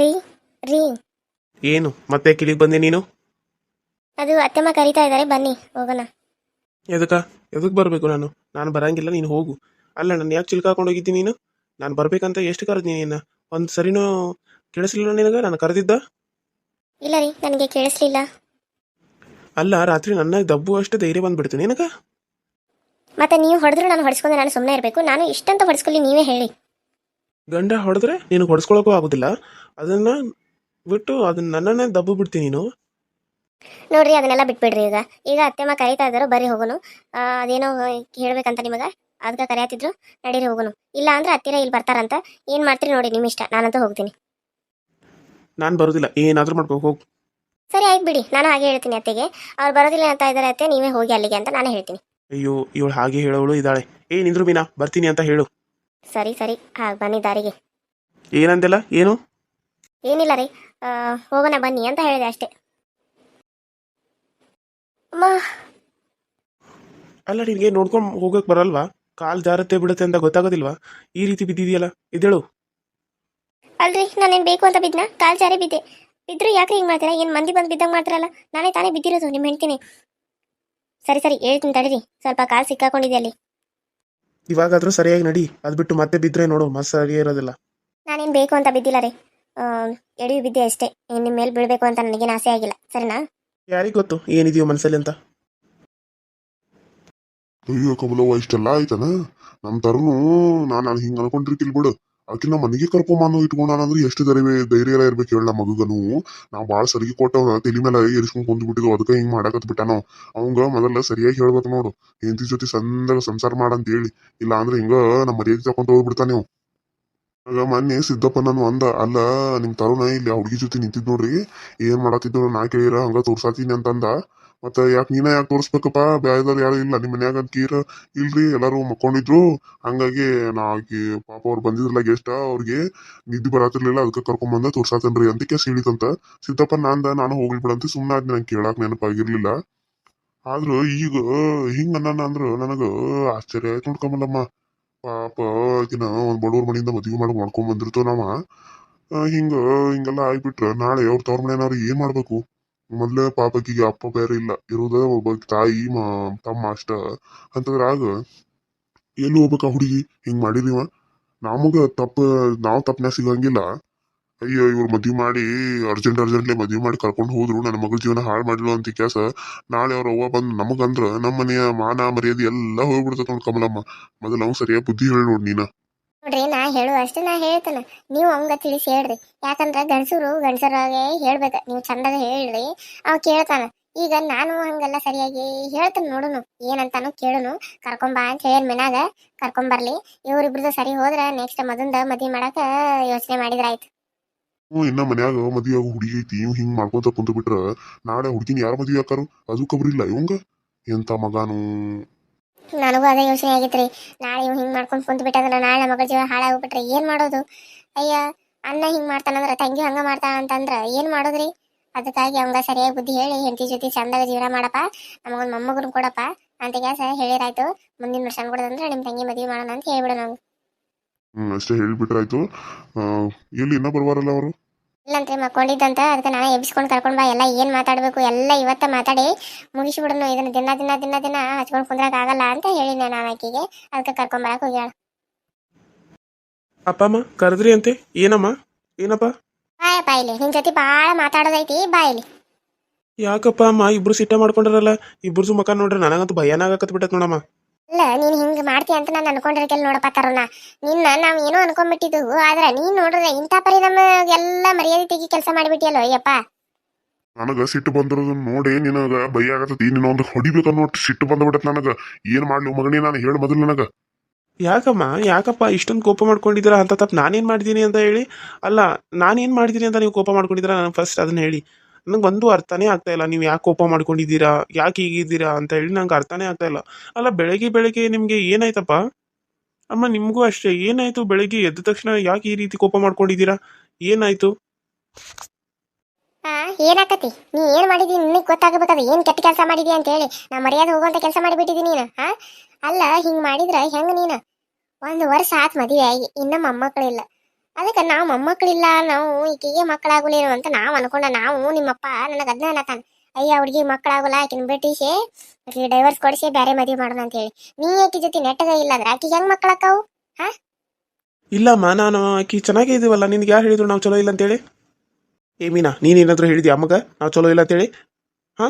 ರೀ ರೀ. ಏನು? ಮತ್ತೆ ಕಿಲಿಗೆ ಬಂದೆ ನೀನು? ಅದು ಅತ್ತೆಮ್ಮ ಕರೀತಾ ಇದ್ದಾರೆ ಬನ್ನಿ ಹೋಗೋಣ. ಎದಕ್ಕ? ಎದಕ್ಕೆ ಬರಬೇಕು ನಾನು? ನಾನು ಬರಂಗಿಲ್ಲ ನೀನು ಹೋಗು. ಅಲ್ಲ ನಾನು ಯಾಕೆ ಚಿಲ್ಕಾಕೊಂಡು ಹೋಗಿದ್ದೀನಿ ನೀನು? ನಾನು ಬರ್ಬೇಕಂತ ಎಷ್ಟು ಕರೆದಿನಿ ನೀನು ಒಂದು ಸರಿನೂ ಕೇಳಿಸ್ಲಿಲ್ಲ ನಿನಗೆ? ನಾನು ಕರೆದಿದ್ದ? ಇಲ್ಲ ರೀ ನನಗೆ ಕೇಳಿಸ್ಲಿಲ್ಲ. ಅಲ್ಲ ರಾತ್ರಿ ನನ್ನ ದಬ್ಬು ಅಷ್ಟು ಧೈರ್ಯ ಬಂದ್ಬಿಡ್ತು ನಿನಗೆ? ಮತ್ತೆ ನೀವು ಹೊಡೆದ್ರು ನಾನು ಹೊಡಿಸ್ಕೊಂಡೆ ನಾನು ಸುಮ್ಮನೆ ಇರಬೇಕು. ನಾನು ಇಷ್ಟಂತ ಹೊಡೆಸ್ಕೊಳ್ಳಿ ನೀವೇ ಹೇಳಿ. ಗಂಡ ಹೊಡೆದ್ರೆ ನೀನು ಹೊಡೆಸ್ಕೊಳಕ್ಕೂ ಆಗೋದಿಲ್ಲ. ಅದನ್ನ ಬಿಟ್ಟು ಅದನ್ನ ನನ್ನನ್ನೇ ದಬ್ಬು ಬಿಡ್ತೀನಿ ನೀನು. ನೋಡ್ರಿ ಅದನ್ನೆಲ್ಲ ಬಿಟ್ಬಿಡ್ರಿ ಈಗ. ಈಗ ಅತ್ತೆಮ್ಮ ಕರೀತಾ ಇದ್ದಾರೋ ಬರೀ ಹೋಗೋನು. ಆ, ಅದೇನೋ ಹೇಳ್ಬೇಕಂತ ನಿಮಗೆ? ಅದಕ್ಕೆ ಕರೆಯತ್ತಿದ್ರು ನಡೀರಿ ಹೋಗೋನು. ಇಲ್ಲ ಅಂದ್ರೆ ಹತ್ತಿರ ಇಲ್ಲಿ ಬರ್ತಾರಂತ. ಏನು ಮಾಡ್ತೀರಿ ನೋಡಿ ನಿಮ್ಮ ಇಷ್ಟ. ನಾನಂತೂ ಹೋಗ್ತೀನಿ. ನಾನು ಬರೋದಿಲ್ಲ. ಏನಾದರೂ ಮಾಡ್ಕೋ ಹೋಗು. ಸರಿ ಆಯ್ತು ಬಿಡಿ. ನಾನು ಹಾಗೆ ಹೇಳ್ತೀನಿ ಅತ್ತೆಗೆ. ಅವ್ರು ಬರೋದಿಲ್ಲ ಅಂತ ಇದ್ದಾರೆ ಅತ್ತೆ ನೀವೇ ಹೋಗಿ ಅಲ್ಲಿಗೆ ಅಂತ ನಾನು ಹೇಳ್ತೀನಿ. ಅಯ್ಯೋ ಇವಳು ಹಾಗೆ ಹೇಳೋಳು ಇದ್ದಾಳೆ. ಏ ನಿಂದ್ರು ಮೀನಾ ಬರ್ತೀನಿ ಅಂತ ಹೇಳು. ಸರಿ ಸರಿ. ಹಾಗೆ ಬನ್ನಿ ದಾರಿಗೆ. ಏನಂದೆಲ್ಲ? ಏನು? ಏನಿಲ್ಲ ರೀ. ಆ, ಹೋಗೋಣ ಬನ್ನಿ ಅಂತ ಹೇಳಿದೆ ಅಷ್ಟೇ. ಅಮ್ಮ ಅಲ್ಲ ನಿನಗೆ ನೋಡ್ಕೊಂಡು ಹೋಗಕ್ಕೆ ಬರಲ್ವಾ? ಕಾಲು ಜಾರತ್ತೆ ಬಿಡುತ್ತೆ ಅಂತ ಗೊತ್ತಾಗೋದಿಲ್ವಾ? ಈ ರೀತಿ ಬಿದ್ದಿದೆಯಲ್ಲ ಇದೇಳು. ಅಲ್ರಿ ನಾನೇನು ಬೇಕು ಅಂತ ಬಿದ್ನ? ಕಾಲ್ ಜಾರಿ ಬಿದ್ದೆ. ಬಿದ್ರು ಯಾಕೆ ಹಿಂಗೆ ಮಾಡ್ತೀರಾ? ಏನು ಮಂದಿ ಬಂದು ಬಿದ್ದಂಗೆ ಮಾಡ್ತಾರಲ್ಲ? ನಾನೇ ತಾನೇ ಬಿದ್ದಿರೋದು ನಿಮ್ಮ ಹೆಂಡ್ತೀನಿ. ಸರಿ ಸರಿ ಹೇಳ್ತೀನಿ ತಡೀರಿ. ಸ್ವಲ್ಪ ಕಾಲು ಸಿಕ್ಕಾಕೊಂಡಿದೆ ಅಲ್ಲಿ. ಇವಾಗಾದ್ರೂ ಸರಿಯಾಗಿ ನಡಿ. ಅದು ಬಿಟ್ಟು ಮತ್ತೆ ಬಿದ್ರೆ ನೋಡು ಮತ್ತೆ ಸರಿ ಇರೋದಿಲ್ಲ. ನಾನೇನ್ ಬೇಕು ಅಂತ ಬಿದ್ದಿಲ್ಲ ರೀ. ಎಡಿ ಬಿದ್ದೆ ಅಷ್ಟೇ. ಇನ್ನು ನಿಮ್ಮ ಮೇಲೆ ಬೀಳಬೇಕು ಅಂತ ನನಗೇನು ಆಸೆ ಆಗಿಲ್ಲ. ಸರಿನಾ? ಯಾರಿಗೆ ಗೊತ್ತು? ಏನಿದೆಯೋ ಮನಸ್ಸಲ್ಲಿ ಅಂತ. ಅಯ್ಯೋ ಕಮಲವ್ವ ಇಷ್ಟೆಲ್ಲ ಆಯ್ತಾನ? ನಮ್ ತರನು ನಾನು ನಾನು ಹಿಂಗ ಅನ್ಕೊಂಡಿರ್ಕಿಲ್ ಬಿಡು. ನಮ್ಮ ಮನೆಗೆ ಕರ್ಕೊಂಬಾನು ಇಟ್ಕೊಂಡಾನಂದ್ರೆ ಎಷ್ಟು ಧೈರ್ಯ ಧೈರ್ಯ ಎಲ್ಲ ಇರ್ಬೇಕು ಹೇಳ ಮಗುಗನು. ನಾವು ಭಾಳ ಸರಿಗೆ ಕೊಟ್ಟವ ತಲೆ ಮೇಲೆ ಏರಿಸ್ಕೊಂಡ್ ಕುಂದ್ ಬಿಟ್ಟಿದ್ವು ಅದಕ್ಕೆ ಹಿಂಗ್ ಮಾಡಕತ್ ಬಿಟ್ಟಾನೋ. ಅವಂಗ ಮೊದಲ ಸರಿಯಾಗಿ ಹೇಳ್ಬೇಕು ನೋಡು, ಹೆಂಡತಿ ಜೊತೆ ಸಂದಾಗ ಸಂಸಾರ ಮಾಡಂತ ಹೇಳಿ. ಇಲ್ಲ ಅಂದ್ರೆ ಹಿಂಗ ನಮ್ಮ ಮರ್ಯಾದೆ ತಕೊಂತ ಹೋಗ್ಬಿಡ್ತಾನೆ ನೀವು. ಆಗ ಮೊನ್ನೆ ಸಿದ್ದಪ್ಪ ನಾನು ಅಂದ ಅಲ್ಲ ನಿಮ್ ತರುಣ ಇಲ್ಲಿ ಹುಡುಗಿ ಜೊತೆ ನಿಂತಿದ್ ನೋಡ್ರಿ, ಏನ್ ಮಾಡತ್ತಿದ್ದು ನಾ ಕೇಳಿರ ಹಂಗ ತೋರ್ಸಾತೀನಿ ಅಂತಂದ. ಮತ್ತ ಯಾಕೆ ನೀನ ಯಾಕೆ ತೋರಿಸ್ಬೇಕಪ್ಪ? ಬ್ಯಾರೆದವ್ರು ಯಾರು ಇಲ್ಲ ನಿಮ್ಮ ಮನ್ಯಾಗ ಅಂತ ಕೀರ. ಇಲ್ರಿ, ಎಲ್ಲಾರು ಮಕ್ಕೊಂಡಿದ್ರು. ಹಂಗಾಗಿ ನಾ ಆಕಿ, ಪಾಪ ಅವ್ರು ಬಂದಿದ್ರಲ್ಲ ಗೆಸ್ಟ್ ಅವ್ರಿಗೆ ನಿದ್ದೆ ಬರಾತಿರ್ಲಿಲ್ಲ ಅದಕ್ಕೆ ಕರ್ಕೊಂಡ್ ಬಂದ, ತೋರ್ಸಾತನ್ರಿ ಅಂತ ಕೇಸ್ ಹೇಳಿತಂತ ಸಿದ್ದಪ್ಪ ನಾಂದ ನಾನು ಹೋಗ್ಲಿ ಬಿಡಂತ ಸುಮ್ಮನೆ ಆದ್ನಿ, ನಂಗೆ ಕೇಳಾಕ್ ನೆನಪಾಗಿರ್ಲಿಲ್ಲ. ಆದ್ರೂ ಈಗ ಹಿಂಗ ನನ್ನ ಅಂದ್ರ ನನಗ ಆಶ್ಚರ್ಯ ಆಯ್ತು ನೋಡ್ಕೊಂಬಲ್ಲಮ್ಮ ಪಾಪ ಆಕಿನ ಒಂದ್ ಬಡವ್ರ ಮನೆಯಿಂದ ಮದುವೆ ಮಾಡಿ ಮಾಡ್ಕೊಂಡ್ ಬಂದಿರ್ತೇವ ನಾವ. ಹಿಂಗ ಹಿಂಗೆಲ್ಲ ಆಗ್ಬಿಟ್ರ ನಾಳೆ ಅವ್ರ ತವ್ರ ಮನೆಯವ್ರು ಏನ್ ಮಾಡ್ಬೇಕು? ಮೊದ್ಲೇ ಪಾಪಕಿಗೆ ಅಪ್ಪ ಬೇರೆ ಇಲ್ಲ. ಇರೋದ ಒಬ್ಬ ತಾಯಿ, ಮಾ, ತಮ್ಮ ಅಷ್ಟ ಅಂತದ್ರಾಗ ಎಲ್ಲಿ ಹೋಗ್ಬೇಕ ಹುಡುಗಿ? ಹಿಂಗ್ ಮಾಡಿದೀವ ನಮಗ ತಪ್ಪ, ನಾವ್ ತಪ್ಪನ ಸಿಗಂಗಿಲ್ಲ. ಅಯ್ಯೋ, ಇವ್ರು ಮದ್ವಿ ಮಾಡಿ, ಅರ್ಜೆಂಟ್, ಅರ್ಜೆಂಟ್ಲಿ ಮದ್ವಿ ಮಾಡಿ ಕರ್ಕೊಂಡು ಹೋದ್ರು. ನನ್ನ ಮಗಳ ಜೀವನ ಹಾಳು ಮಾಡಿಲ್ಲ ಅಂತ ಕೆಲಸ ನಾಳೆ ಅವ್ರ ಅವ್ವ ಬಂದು ನಮಗಂದ್ರ ನಮ್ಮ ಮನೆಯ ಮಾನ, ಮರ್ಯಾದೆ ಎಲ್ಲ ಹೋಗ್ಬಿಡ್ತೈತೆ ನೋಡ್ ಕಮಲಮ್ಮ. ಮೊದಲು ನಾವು ಸರಿಯಾಗಿ ಬುದ್ಧಿ ಹೇಳಿ ನೋಡ್ ನೀನ. ನೋಡ್ರಿ, ನಾ ಹೇಳು ಅಷ್ಟೇ ನಾ ಹೇಳ್ತೇನೆ. ನೀವು ಅವಂಗ ತಿಳಿಸಿ ಹೇಳ್ರಿ. ಯಾಕಂದ್ರ ಗಂಡಸರು ಗಂಡಸರಾಗೆ ಹೇಳ್ಬೇಕು. ನೀವು ಚಂದಾಗ ಹೇಳ್ರಿ. ಅವ ಕೇಳ್ತಾನ. ಈಗ ನಾನು ಹಂಗೆಲ್ಲ ಸರಿಯಾಗಿ ಹೇಳ್ತೇನೆ ನೋಡುನು. ಏನಂತಾನು ಕೇಳುನು. ಕರ್ಕೊಂಬಾ ಅಂತ ಹೇಳಿ ಮನ್ಯಾಗ ಕರ್ಕೊಂಬರ್ಲಿ ಇವ್ರಿಬ್ರದ್ದು ಸರಿ ಹೋದ್ರ ನೆಕ್ಸ್ಟ್ ಮದಂದ ಮದ್ವೆ ಮಾಡಾಕ ಯೋಚನೆ ಮಾಡಿದ್ರಾಯ್ತು ಹ್ಞೂ, ಇನ್ನ ಮನ್ಯಾಗ ಮದುವೆಯಾಗ ಹುಡುಗಿ ಐತಿ. ಇವ್ ಹಿಂಗ್ ಮಾಡ್ಕೊಂತ ಕುಂತ ಬಿಟ್ರ ನಾಳೆ ಹುಡುಗಿನ ಯಾರ ಮದ್ವಿ ಹಾಕಾರು? ಅದು ಕಬ್ರಿಲ್ಲ ಇವಂಗ. ಎಂತ ಮಗಾನು? ನನಗೂ ಅದೇ ಯೋಚನೆ ಆಗೈತ್ರಿ. ನಾಳೆ ಇವ್ ಹಿಂಗ್ ಮಾಡ್ಕೊಂಡ್ ಕುಂತ ಬಿಟ್ಟಂದ್ರೆ ನಾಳೆ ನಮ್ಮ ಮಗಳ ಜೀವ ಹಾಳಾಗ್ಬಿಟ್ರೆ ಏನ್ ಮಾಡೋದು? ಅಯ್ಯ, ಅಣ್ಣ ಹಿಂಗ್ ಮಾಡ್ತಾನಂದ್ರೆ, ತಂಗಿ ಹಂಗ ಮಾಡ್ತಾನ ಅಂತಂದ್ರ ಏನ್ ಮಾಡೋದ್ರಿ? ಅದಕ್ಕಾಗಿ ಅವಂಗ ಸರಿಯಾಗಿ ಬುದ್ಧಿ ಹೇಳಿ, ಹೆಂಡತಿ ಜೊತೆ ಚಂದಾಗ ಜೀವನ ಮಾಡಪ್ಪ, ನಮಗೊಂದು ಮೊಮ್ಮಗನ್ ಕೊಡಪ್ಪ ಅಂತ ಕೆಲಸ ಹೇಳಿರಾಯ್ತು. ಮುಂದಿನ ವರ್ಷ ಕೊಡೋದಂದ್ರೆ ನಿಮ್ ತಂಗಿ ಮದ್ವಿ ಮಾಡೋಣ ಅಂತ ಹೇಳ್ಬಿಡ ನಾವು ಹ್ಮ್, ಅಷ್ಟೇ ಹೇಳ್ಬಿಟ್ರಾಯ್ತು. ಎಲ್ಲಿ ಇನ್ನ ಬರುವಾರಲ್ಲ ಅವರು? ಇಲ್ಲಂತ್ರಿ ಮಕ್ಕೊಂಡಿದ್ದಂತ ಅದಕ್ಕೆ ನಾನು ಎಬ್ಸ್ಕೊಂಡು ಕರ್ಕೊಂಡ್ ಬಾ ಎಲ್ಲ ಏನು ಮಾತಾಡಬೇಕು ಎಲ್ಲ ಇವತ್ತ ಮಾತಾಡಿ ಮುಗಿಸ್ಬಿಡನು ಇದನ್ನ ದಿನ ದಿನ ದಿನ ದಿನ ಹಚ್ಕೊಂಡು ಕುಂದ್ರಕ್ ಆಗಲ್ಲ ಅಂತ ಹೇಳಿ ನಾನು ಆಕಿಗೆ. ಅದಕ್ಕೆ ಕರ್ಕೊಂಡ್ ಬರಕ್ ಹೋಗ್ಯಾಳ. ಅಪ್ಪ ಅಮ್ಮ ಕರೆದ್ರಿ ಅಂತೆ. ಏನಮ್ಮ? ಏನಪ್ಪ? ಬಾಯ ಇಲ್ಲಿ ನಿನ್ ಜೊತೆ ಬಾಳ ಮಾತಾಡೋದೈತಿ ಬಾ ಇಲ್ಲಿ. ಯಾಕಪ್ಪ ಅಮ್ಮ ಇಬ್ರು ಸಿಟ್ಟ ಮಾಡ್ಕೊಂಡ್ರಲ್ಲ ಇಬ್ರು ಮಕ ನೋಡ್ರಿ ನನಗಂತೂ ಭಯನ ಆಗಕತ್ ಬಿಟ್ಟತ್ ನೋಡಮ್ಮ. ಇಲ್ಲ ನೀನ್ ಹಿಂಗ್ ಮಾಡ್ತೀಯ ಅಂತ ನಾನು ಅನ್ಕೊಂಡಿರ್ಕೆಲ್ ನೋಡಪ್ಪ ತರುಣ. ನಿನ್ನ ನಾವ್ ಏನೋ ಅನ್ಕೊಂಡ್ಬಿಟ್ಟಿದ್ವು ಆದ್ರೆ ನೀನ್ ನೋಡ್ರೆ ಇಂಥ ಪರಿ ನಮ್ಮ ಎಲ್ಲ ಮರ್ಯಾದೆ ತೆಗಿ ಕೆಲಸ ಮಾಡಿಬಿಟ್ಟಿಯಲ್ಲೋ ಅಯ್ಯಪ್ಪ. ನನಗ ಸಿಟ್ಟು ಬಂದಿರೋದನ್ನ ನೋಡಿ ನಿನಗ ಭಯ ಆಗತೈತಿ ನಿನ್ನ ಒಂದು ಹೊಡಿಬೇಕನ್ನೋ ಸಿಟ್ಟು ಬಂದ್ಬಿಡತ್ ನನಗ. ಏನ್ ಮಾಡ್ಲಿ ಮಗನಿ ನಾನು ಹೇಳ ಮೊದಲು ನನಗ. ಯಾಕಮ್ಮ ಯಾಕಪ್ಪ ಇಷ್ಟೊಂದು ಕೋಪ ಮಾಡ್ಕೊಂಡಿದ್ದೀರಾ? ಅಂತ ತಪ್ಪು ನಾನೇನು ಮಾಡಿದ್ದೀನಿ ಅಂತ ಹೇಳಿ? ಅಲ್ಲ ನಾನೇನು ಮಾಡಿದ್ದೀನಿ ಅಂತ ನೀವು ಕೋಪ ಮಾಡ್ಕೊಂಡಿದ್ದೀರಾ? ನಾನು ಫಸ್ಟ್ ಅದನ್ನ ಹೇಳಿ. ನಂಗೆ ಒಂದು ಅರ್ಥನೇ ಆಗ್ತಾ ಇಲ್ಲ, ನೀವು ಯಾಕೆ ಕೋಪ ಮಾಡ್ಕೊಂಡಿದ್ದೀರಾ, ಯಾಕೆ ಹೀಗಿದ್ದೀರಾ ಅಂತ ಹೇಳಿ ನಂಗೆ ಅರ್ಥನೇ ಆಗ್ತಾ ಇಲ್ಲ. ಅಲ್ಲ, ಬೆಳಗ್ಗೆ ಬೆಳಗ್ಗೆ ನಿಮಗೆ ಏನಾಯ್ತಪ್ಪ? ಅಮ್ಮ, ನಿಮಗೂ ಅಷ್ಟೇ, ಏನಾಯ್ತು ಬೆಳಗ್ಗೆ ಎದ್ದ ತಕ್ಷಣ ಯಾಕೆ ಈ ರೀತಿ ಕೋಪ ಮಾಡ್ಕೊಂಡಿದ್ದೀರಾ? ಏನಾಯ್ತು? ಏನಾಕತಿ? ನೀ ಏನ್ ಮಾಡಿದಿ, ನಿನಗ್ ಗೊತ್ತಾಗಬೇಕದ, ಏನ್ ಕೆಟ್ಟ ಕೆಲಸ ಮಾಡಿದಿ ಅಂತ ಹೇಳಿ. ನಾ ಮರ್ಯಾದೆ ಹೋಗುವಂತ ಕೆಲಸ ಮಾಡಿಬಿಟ್ಟಿದಿ ನೀನು ಅಲ್ಲ, ಹಿಂಗ್ ಮಾಡಿದ್ರ ಹೆಂಗ ನೀನು? ಒಂದು ವರ್ಷ ಆತ್ ಮದುವೆ ಆಗಿ, ಇನ್ನ ಮೊಮ್ಮಕ್ಕಳಿಲ್ಲ ಅದಕ್ಕೆ ನಾವು ಮೊಮ್ಮಕ್ಕಳಿಲ್ಲ ನಾವು ಈಕಿಗೆ ಮಕ್ಕಳಾಗುಲೇನು ಅಂತ ನಾವು ಅನ್ಕೊಂಡ ನಾವು ನಿಮ್ಮಪ್ಪ ನನಗೆ ಅದನ್ನ ಅನ್ನತಾನ ಅಯ್ಯ ಹುಡುಗಿ ಮಕ್ಕಳಾಗಲ್ಲ ಆಕಿನ ಬಿಟ್ಟಿಸಿ ಆಕಿಗೆ ಡೈವರ್ಸ್ ಕೊಡಿಸಿ ಬೇರೆ ಮದುವೆ ಮಾಡೋಣ ಅಂತ ಹೇಳಿ. ನೀ ಆಕಿ ಜೊತೆ ನೆಟ್ಟಗ ಇಲ್ಲ ಅಂದ್ರೆ ಆಕಿಗೆ ಹೆಂಗ್ ಹಾ? ಇಲ್ಲಮ್ಮ ನಾನು ಆಕಿ ಚೆನ್ನಾಗೇ ಇದೀವಲ್ಲ ನಿನ್ಗೆ ಯಾರು ಹೇಳಿದ್ರು ನಾವು ಚಲೋ ಇಲ್ಲ ಅಂತೇಳಿ? ಏ ಮೀನಾ ನೀನೇನಾದ್ರೂ ಹೇಳಿದ್ಯಾ ಅಮ್ಮಗ ನಾವು ಚಲೋ ಇಲ್ಲ ಅಂತೇಳಿ? ಹಾ?